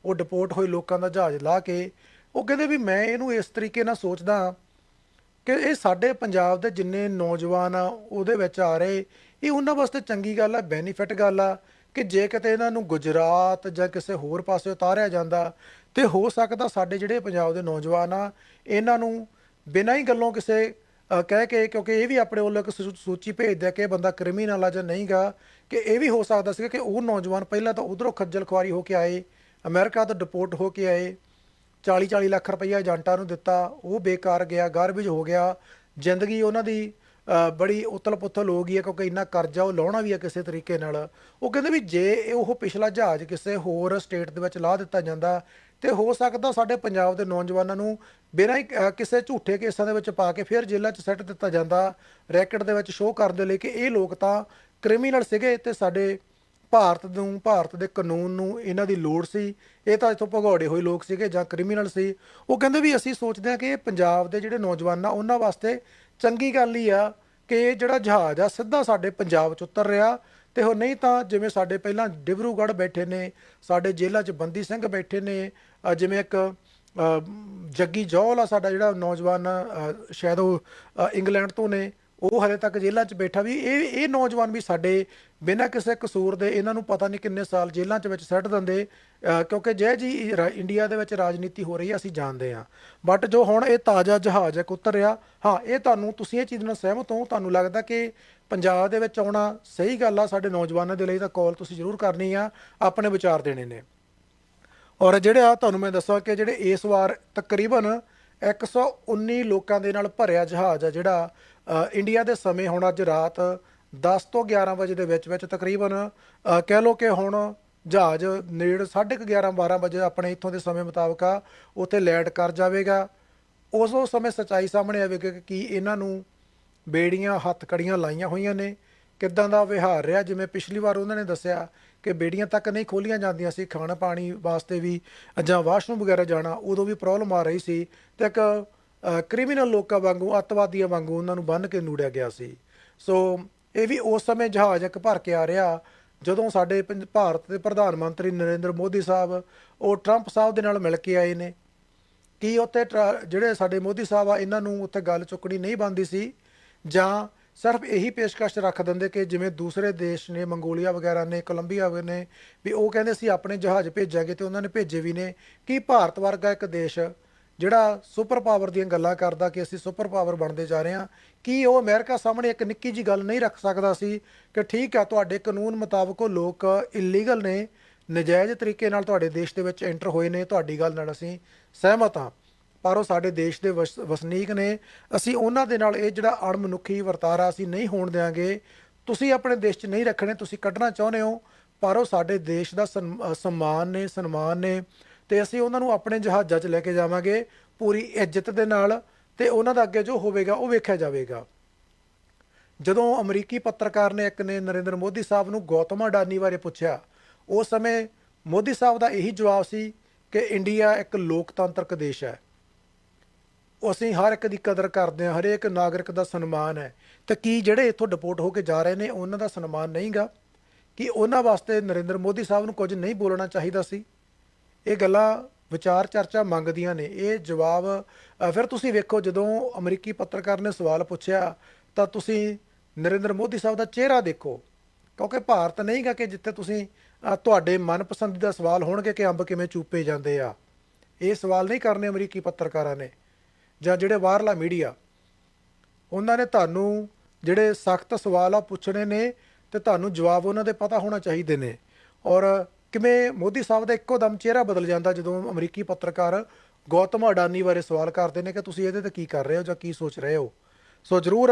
ਉਹ ਡਿਪੋਰਟ ਹੋਏ ਲੋਕਾਂ ਦਾ ਜਹਾਜ਼ ਲਾ ਕੇ, ਉਹ ਕਹਿੰਦੇ ਵੀ ਮੈਂ ਇਹਨੂੰ ਇਸ ਤਰੀਕੇ ਨਾਲ ਸੋਚਦਾ ਕਿ ਇਹ ਸਾਡੇ ਪੰਜਾਬ ਦੇ ਜਿੰਨੇ ਨੌਜਵਾਨ ਆ, ਉਹਦੇ ਵਿੱਚ ਆ ਰਹੇ, ਇਹ ਉਹਨਾਂ ਵਾਸਤੇ ਚੰਗੀ ਗੱਲ ਆ ਬੈਨੀਫਿਟ ਗੱਲ ਆ, ਕਿ ਜੇ ਕਿਤੇ ਇਹਨਾਂ ਨੂੰ ਗੁਜਰਾਤ ਜਾਂ ਕਿਸੇ ਹੋਰ ਪਾਸੇ ਉਤਾਰਿਆ ਜਾਂਦਾ ਤੇ ਹੋ ਸਕਦਾ ਸਾਡੇ ਜਿਹੜੇ ਪੰਜਾਬ ਦੇ ਨੌਜਵਾਨ ਆ, ਇਹਨਾਂ ਨੂੰ ਬਿਨਾਂ ਹੀ ਗੱਲੋਂ ਕਿਸੇ ਕਹਿ ਕੇ, ਕਿਉਂਕਿ ਇਹ ਵੀ ਆਪਣੇ ਵੱਲੋਂ ਇੱਕ ਸੂ- ਸੂਚੀ ਭੇਜਦੇ ਆ ਕਿ ਇਹ ਬੰਦਾ ਕ੍ਰਿਮੀਨਲ ਆ ਜਾਂ ਨਹੀਂਗਾ, ਕਿ ਇਹ ਵੀ ਹੋ ਸਕਦਾ ਸੀ ਕਿ ਉਹ ਨੌਜਵਾਨ ਪਹਿਲਾਂ ਤਾਂ ਉਧਰੋਂ ਖੱਜਲ ਖੁਆਰੀ ਹੋ ਕੇ ਆਏ ਅਮਰੀਕਾ ਤੋਂ ਡਿਪੋਰਟ ਹੋ ਕੇ ਆਏ। 40 40 ਲੱਖ ਰੁਪਈਆ ਏਜੰਟਾਂ ਨੂੰ ਦਿੱਤਾ। ਉਹ ਬੇਕਾਰ ਗਿਆ ਗਾਰਬੇਜ ਹੋ ਗਿਆ। ਜ਼ਿੰਦਗੀ ਉਹਨਾਂ ਦੀ ਬੜੀ ਉਤਲ ਪੁਤਲ ਹੋ ਗਈ ਹੈ ਕਿਉਂਕਿ ਇੰਨਾ ਕਰਜ਼ਾ ਉਹ ਲਾਉਣਾ ਵੀ ਹੈ ਕਿਸੇ ਤਰੀਕੇ ਨਾਲ। ਉਹ ਕਹਿੰਦੇ ਵੀ ਜੇ ਉਹ ਪਿਛਲਾ ਜਹਾਜ਼ ਕਿਸੇ ਹੋਰ ਸਟੇਟ ਦੇ ਵਿੱਚ ਲਾ ਦਿੱਤਾ ਜਾਂਦਾ, ਤੇ ਹੋ ਸਕਦਾ ਸਾਡੇ ਪੰਜਾਬ ਦੇ ਨੌਜਵਾਨਾਂ ਨੂੰ ਬਿਨਾਂ ਹੀ ਕਿਸੇ ਝੂਠੇ ਕੇਸਾਂ ਦੇ ਵਿੱਚ ਪਾ ਕੇ ਫਿਰ ਜੇਲ੍ਹਾਂ 'ਚ ਸੱਟ ਦਿੱਤਾ ਜਾਂਦਾ। ਰੈਕਟ ਦੇ ਵਿੱਚ ਸ਼ੋਅ ਕਰਨ ਦੇ ਲਈ ਕਿ ਇਹ ਲੋਕ ਤਾਂ ਕ੍ਰਿਮੀਨਲ ਸੀਗੇ ਤੇ ਸਾਡੇ ਭਾਰਤ ਨੂੰ, ਭਾਰਤ ਦੇ ਕਾਨੂੰਨ ਨੂੰ ਇਹਨਾਂ ਦੀ ਲੋੜ ਸੀ। ਇਹ ਤਾਂ ਇਥੋਂ ਭਗੌੜੇ ਹੋਏ ਲੋਕ ਸੀਗੇ ਜਾਂ ਕ੍ਰਿਮੀਨਲ ਸੀ। ਉਹ ਕਹਿੰਦੇ ਵੀ ਅਸੀਂ ਸੋਚਦੇ ਹਾਂ ਕਿ ਇਹ ਪੰਜਾਬ ਦੇ ਜਿਹੜੇ ਨੌਜਵਾਨ ਆ, ਉਹਨਾਂ ਵਾਸਤੇ ਚੰਗੀ ਗੱਲ ਹੀ ਆ ਕਿ ਇਹ ਜਿਹੜਾ ਜਹਾਜ਼ ਆ, ਸਿੱਧਾ ਸਾਡੇ ਪੰਜਾਬ 'ਚ ਉਤਰ ਰਿਹਾ। ਤੇ ਉਹ ਨਹੀਂ ਤਾਂ ਜਿਵੇਂ ਸਾਡੇ ਪਹਿਲਾਂ ਡਿਬਰੂਗੜ੍ਹ ਬੈਠੇ ਨੇ, ਸਾਡੇ ਜੇਲ੍ਹਾਂ 'ਚ ਬੰਦੀ ਸਿੰਘ ਬੈਠੇ ਨੇ ਜਿਵੇਂ ਇੱਕ ਜੱਗੀ ਜੌਲ ਆ ਸਾਡਾ ਜਿਹੜਾ ਨੌਜਵਾਨ ਸ਼ਾਇਦ ਉਹ ਇੰਗਲੈਂਡ ਤੋਂ ਨੇ ਉਹ ਹਲੇ ਤੱਕ ਜੇਲ੍ਹਾਂ 'ਚ ਬੈਠਾ ਵੀ, ਇਹ ਇਹ ਨੌਜਵਾਨ ਵੀ ਸਾਡੇ ਬਿਨਾਂ ਕਿਸੇ ਕਸੂਰ ਦੇ ਇਹਨਾਂ ਨੂੰ ਪਤਾ ਨਹੀਂ ਕਿੰਨੇ ਸਾਲ ਜੇਲ੍ਹਾਂ 'ਚ ਵਿੱਚ ਸੱਟ ਦਿੰਦੇ ਕਿਉਂਕਿ ਜੈ ਜੀ ਰਾ- ਇੰਡੀਆ ਦੇ ਵਿੱਚ ਰਾਜਨੀਤੀ ਹੋ ਰਹੀ ਹੈ ਅਸੀਂ ਜਾਣਦੇ ਹਾਂ। ਬਟ ਜੋ ਹੁਣ ਇਹ ਤਾਜ਼ਾ ਜਹਾਜ਼ ਹੈ ਇੱਕ ਰਿਹਾ ਹਾਂ, ਇਹ ਤੁਹਾਨੂੰ, ਤੁਸੀਂ ਇਹ ਚੀਜ਼ ਨਾਲ ਸਹਿਮਤ ਹੋ, ਤੁਹਾਨੂੰ ਲੱਗਦਾ ਕਿ ਪੰਜਾਬ ਦੇ ਵਿੱਚ ਆਉਣਾ ਸਹੀ ਗੱਲ ਆ, ਸਾਡੇ ਨੌਜਵਾਨਾਂ ਦੇ ਲਈ ਤਾਂ ਕਾਲ ਤੁਸੀਂ ਜ਼ਰੂਰ ਕਰਨੀ ਆ, ਆਪਣੇ ਵਿਚਾਰ ਦੇਣੇ ਨੇ। ਔਰ ਜਿਹੜੇ ਆ, ਤੁਹਾਨੂੰ ਮੈਂ ਦੱਸਾਂ ਕਿ ਜਿਹੜੇ ਇਸ ਵਾਰ ਤਕਰੀਬਨ 119 ਲੋਕਾਂ ਦੇ ਨਾਲ ਭਰਿਆ ਜਹਾਜ਼ ਆ ਜਿਹੜਾ ਇੰਡੀਆ ਦੇ ਸਮੇਂ ਹੁਣ ਅੱਜ ਰਾਤ 10 ਤੋਂ 11 ਵਜੇ ਦੇ ਵਿੱਚ ਵਿੱਚ ਤਕਰੀਬਨ ਕਹਿ ਲਓ ਕਿ ਹੁਣ ਜਹਾਜ਼ ਨੇੜ 11:30 12 ਵਜੇ ਆਪਣੇ ਇੱਥੋਂ ਦੇ ਸਮੇਂ ਮੁਤਾਬਕ ਉੱਥੇ ਲੈਂਡ ਕਰ ਜਾਵੇਗਾ। ਉਸ ਉਸ ਸਮੇਂ ਸੱਚਾਈ ਸਾਹਮਣੇ ਆਵੇਗੀ ਕਿ ਕੀ ਇਹਨਾਂ ਨੂੰ ਬੇੜੀਆਂ ਹੱਥ ਕੜੀਆਂ ਲਾਈਆਂ ਹੋਈਆਂ ਨੇ। ਕਿੱਦਾਂ ਦਾ ਵਿਹਾਰ ਰਿਹਾ? ਜਿਵੇਂ ਪਿਛਲੀ ਵਾਰ ਉਹਨਾਂ ਨੇ ਦੱਸਿਆ ਕਿ ਬੇੜੀਆਂ ਤੱਕ ਨਹੀਂ ਖੋਲੀਆਂ ਜਾਂਦੀਆਂ ਸੀ, ਖਾਣਾ ਪਾਣੀ ਵਾਸਤੇ ਵੀ, ਜਾਂ ਵਾਸ਼ਰੂਮ ਵਗੈਰਾ ਜਾਣਾ, ਉਦੋਂ ਵੀ ਪ੍ਰੋਬਲਮ ਆ ਰਹੀ ਸੀ ਤੇ ਇੱਕ ਕ੍ਰਿਮੀਨਲ ਲੋਕਾਂ ਵਾਂਗੂ, ਅੱਤਵਾਦੀਆਂ ਵਾਂਗੂ ਉਹਨਾਂ ਨੂੰ ਬੰਨ੍ਹ ਕੇ ਨੂੜਿਆ ਗਿਆ ਸੀ। ਸੋ ਇਹ ਵੀ ਉਸ ਸਮੇਂ ਜਹਾਜ਼ ਇੱਕ ਭਰ ਕੇ ਆ ਰਿਹਾ। ਜਦੋਂ ਸਾਡੇ ਪੰਜ- ਭਾਰਤ ਦੇ ਪ੍ਰਧਾਨ ਮੰਤਰੀ ਨਰਿੰਦਰ ਮੋਦੀ ਸਾਹਿਬ, ਉਹ ਟਰੰਪ ਸਾਹਿਬ ਦੇ ਨਾਲ ਮਿਲ ਕੇ ਆਏ ਨੇ। ਕੀ ਉੱਥੇ ਟਰਾ- ਜਿਹੜੇ ਸਾਡੇ ਮੋਦੀ ਸਾਹਿਬ ਆ, ਇਹਨਾਂ ਨੂੰ ਉੱਥੇ ਗੱਲ ਚੁੱਕਣੀ ਨਹੀਂ ਬੰਦੀ ਸੀ? ਜਾਂ ਸਿਰਫ ਇਹੀ ਪੇਸ਼ਕਸ਼ ਰੱਖ ਦਿੰਦੇ ਕਿ ਜਿਵੇਂ ਦੂਸਰੇ ਦੇਸ਼ ਨੇ, ਮੰਗੋਲੀਆ ਵਗੈਰਾ ਨੇ, ਕੋਲੰਬੀਆ ਨੇ ਵੀ ਉਹ ਕਹਿੰਦੇ ਸੀ ਆਪਣੇ ਜਹਾਜ਼ ਭੇਜਾਂਗੇ ਤੇ ਉਹਨਾਂ ਨੇ ਭੇਜੇ ਵੀ ਨੇ। ਕੀ ਭਾਰਤ ਵਰਗਾ ਇੱਕ ਦੇਸ਼ ਜਿਹੜਾ ਸੁਪਰ ਪਾਵਰ ਦੀਆਂ ਗੱਲਾਂ ਕਰਦਾ ਕਿ ਅਸੀਂ ਸੁਪਰ ਪਾਵਰ ਬਣਦੇ ਜਾ ਰਹੇ ਹਾਂ, ਕੀ ਉਹ ਅਮਰੀਕਾ ਸਾਹਮਣੇ ਇੱਕ ਨਿੱਕੀ ਜੀ ਗੱਲ ਨਹੀਂ ਰੱਖ ਸਕਦਾ ਸੀ ਕਿ ਠੀਕ ਆ, ਤੁਹਾਡੇ ਕਾਨੂੰਨ ਮੁਤਾਬਕ ਉਹ ਲੋਕ ਇਲੀਗਲ ਨੇ, ਨਜਾਇਜ਼ ਤਰੀਕੇ ਨਾਲ ਤੁਹਾਡੇ ਦੇਸ਼ ਦੇ ਵਿੱਚ ਐਂਟਰ ਹੋਏ ਨੇ, ਤੁਹਾਡੀ ਗੱਲ ਨਾਲ ਅਸੀਂ ਸਹਿਮਤ ਹਾਂ। ਪਰ ਉਹ ਸਾਡੇ ਦੇਸ਼ ਦੇ ਵਸ- ਵਸਨੀਕ ਨੇ। ਅਸੀਂ ਉਹਨਾਂ ਦੇ ਨਾਲ ਇਹ ਜਿਹੜਾ ਅਣਮਨੁੱਖੀ ਵਰਤਾਰਾ ਅਸੀਂ ਨਹੀਂ ਹੋਣ ਦੇਵਾਂਗੇ ਤੁਸੀਂ ਆਪਣੇ ਦੇਸ਼ 'ਚ ਨਹੀਂ ਰੱਖਣੇ, ਤੁਸੀਂ ਕੱਢਣਾ ਚਾਹੁੰਦੇ ਹੋ, ਪਰ ਉਹ ਸਾਡੇ ਦੇਸ਼ ਦਾ ਸਨ- ਸਨਮਾਨ ਨੇ ਸਨਮਾਨ ਨੇ ਤੇ ਅਸੀਂ ਉਹਨਾਂ ਨੂੰ ਆਪਣੇ ਜਹਾਜ਼ਾਂ 'ਚ ਲੈ ਕੇ ਜਾਵਾਂਗੇ ਪੂਰੀ ਇੱਜ਼ਤ ਦੇ ਨਾਲ ਤੇ ਉਹਨਾਂ ਦਾ ਅੱਗੇ ਜੋ ਹੋਵੇਗਾ ਉਹ ਵੇਖਿਆ ਜਾਵੇਗਾ। ਜਦੋਂ ਅਮਰੀਕੀ ਪੱਤਰਕਾਰ ਨੇ ਇੱਕ ਨੇ ਨਰਿੰਦਰ ਮੋਦੀ ਸਾਹਿਬ ਨੂੰ ਗੌਤਮ ਅਡਾਨੀ ਬਾਰੇ ਪੁੱਛਿਆ, ਉਸ ਸਮੇਂ ਮੋਦੀ ਸਾਹਿਬ ਦਾ ਇਹੀ ਜਵਾਬ ਸੀ ਕਿ ਇੰਡੀਆ ਇੱਕ ਲੋਕਤੰਤਰਕ ਦੇਸ਼ ਹੈ। ਅਸੀਂ ਹਰ ਇੱਕ ਦੀ ਕਦਰ ਕਰਦੇ ਹਾਂ, ਹਰੇਕ ਨਾਗਰਿਕ ਦਾ ਸਨਮਾਨ ਹੈ। ਤੇ ਕੀ ਜਿਹੜੇ ਇੱਥੋਂ ਡਿਪੋਰਟ ਹੋ ਕੇ ਜਾ ਰਹੇ ਨੇ, ਉਹਨਾਂ ਦਾ ਸਨਮਾਨ ਨਹੀਂਗਾ? ਕਿ ਉਹਨਾਂ ਵਾਸਤੇ ਨਰਿੰਦਰ ਮੋਦੀ ਸਾਹਿਬ ਨੂੰ ਕੁਝ ਨਹੀਂ ਬੋਲਣਾ ਚਾਹੀਦਾ ਸੀ? ਇਹ ਗੱਲਾਂ ਵਿਚਾਰ ਚਰਚਾ ਮੰਗਦੀਆਂ ਨੇ। ਇਹ ਜਵਾਬ ਫਿਰ ਤੁਸੀਂ ਵੇਖੋ, ਜਦੋਂ ਅਮਰੀਕੀ ਪੱਤਰਕਾਰ ਨੇ ਸਵਾਲ ਪੁੱਛਿਆ, ਤਾਂ ਤੁਸੀਂ ਨਰਿੰਦਰ ਮੋਦੀ ਸਾਹਿਬ ਦਾ ਚਿਹਰਾ ਦੇਖੋ। ਕਿਉਂਕਿ ਭਾਰਤ ਨਹੀਂਗਾ ਕਿ ਜਿੱਥੇ ਤੁਸੀਂ ਤੁਹਾਡੇ ਤੁਹਾਡੇ ਮਨਪਸੰਦੀਦਾ ਸਵਾਲ ਹੋਣਗੇ ਕਿ ਅੰਬ ਕਿਵੇਂ ਚੂਪੇ ਜਾਂਦੇ ਆ। ਇਹ ਸਵਾਲ ਨਹੀਂ ਕਰਨੇ ਅਮਰੀਕੀ ਪੱਤਰਕਾਰਾਂ ਨੇ। ਜਾਂ ਜਿਹੜੇ ਬਾਹਰਲਾ ਮੀਡੀਆ, ਉਹਨਾਂ ਨੇ ਤੁਹਾਨੂੰ ਜਿਹੜੇ ਸਖਤ ਸਵਾਲ ਆ ਪੁੱਛਣੇ ਨੇ ਤੇ ਤੁਹਾਨੂੰ ਜਵਾਬ ਉਹਨਾਂ ਦੇ ਪਤਾ ਹੋਣਾ ਚਾਹੀਦੇ ਨੇ। ਔਰ ਕਿਵੇਂ ਮੋਦੀ ਸਾਹਿਬ ਦਾ ਇੱਕੋ ਦਮ ਚਿਹਰਾ ਬਦਲ ਜਾਂਦਾ ਜਦੋਂ ਅਮਰੀਕੀ ਪੱਤਰਕਾਰ ਗੌਤਮ ਅਡਾਨੀ ਬਾਰੇ ਸਵਾਲ ਕਰਦੇ ਨੇ ਕਿ ਤੁਸੀਂ ਇਹਦੇ ਤੇ ਕੀ ਕਰ ਰਹੇ ਹੋ ਜਾਂ ਕੀ ਸੋਚ ਰਹੇ ਹੋ? ਸੋ ਜ਼ਰੂਰ,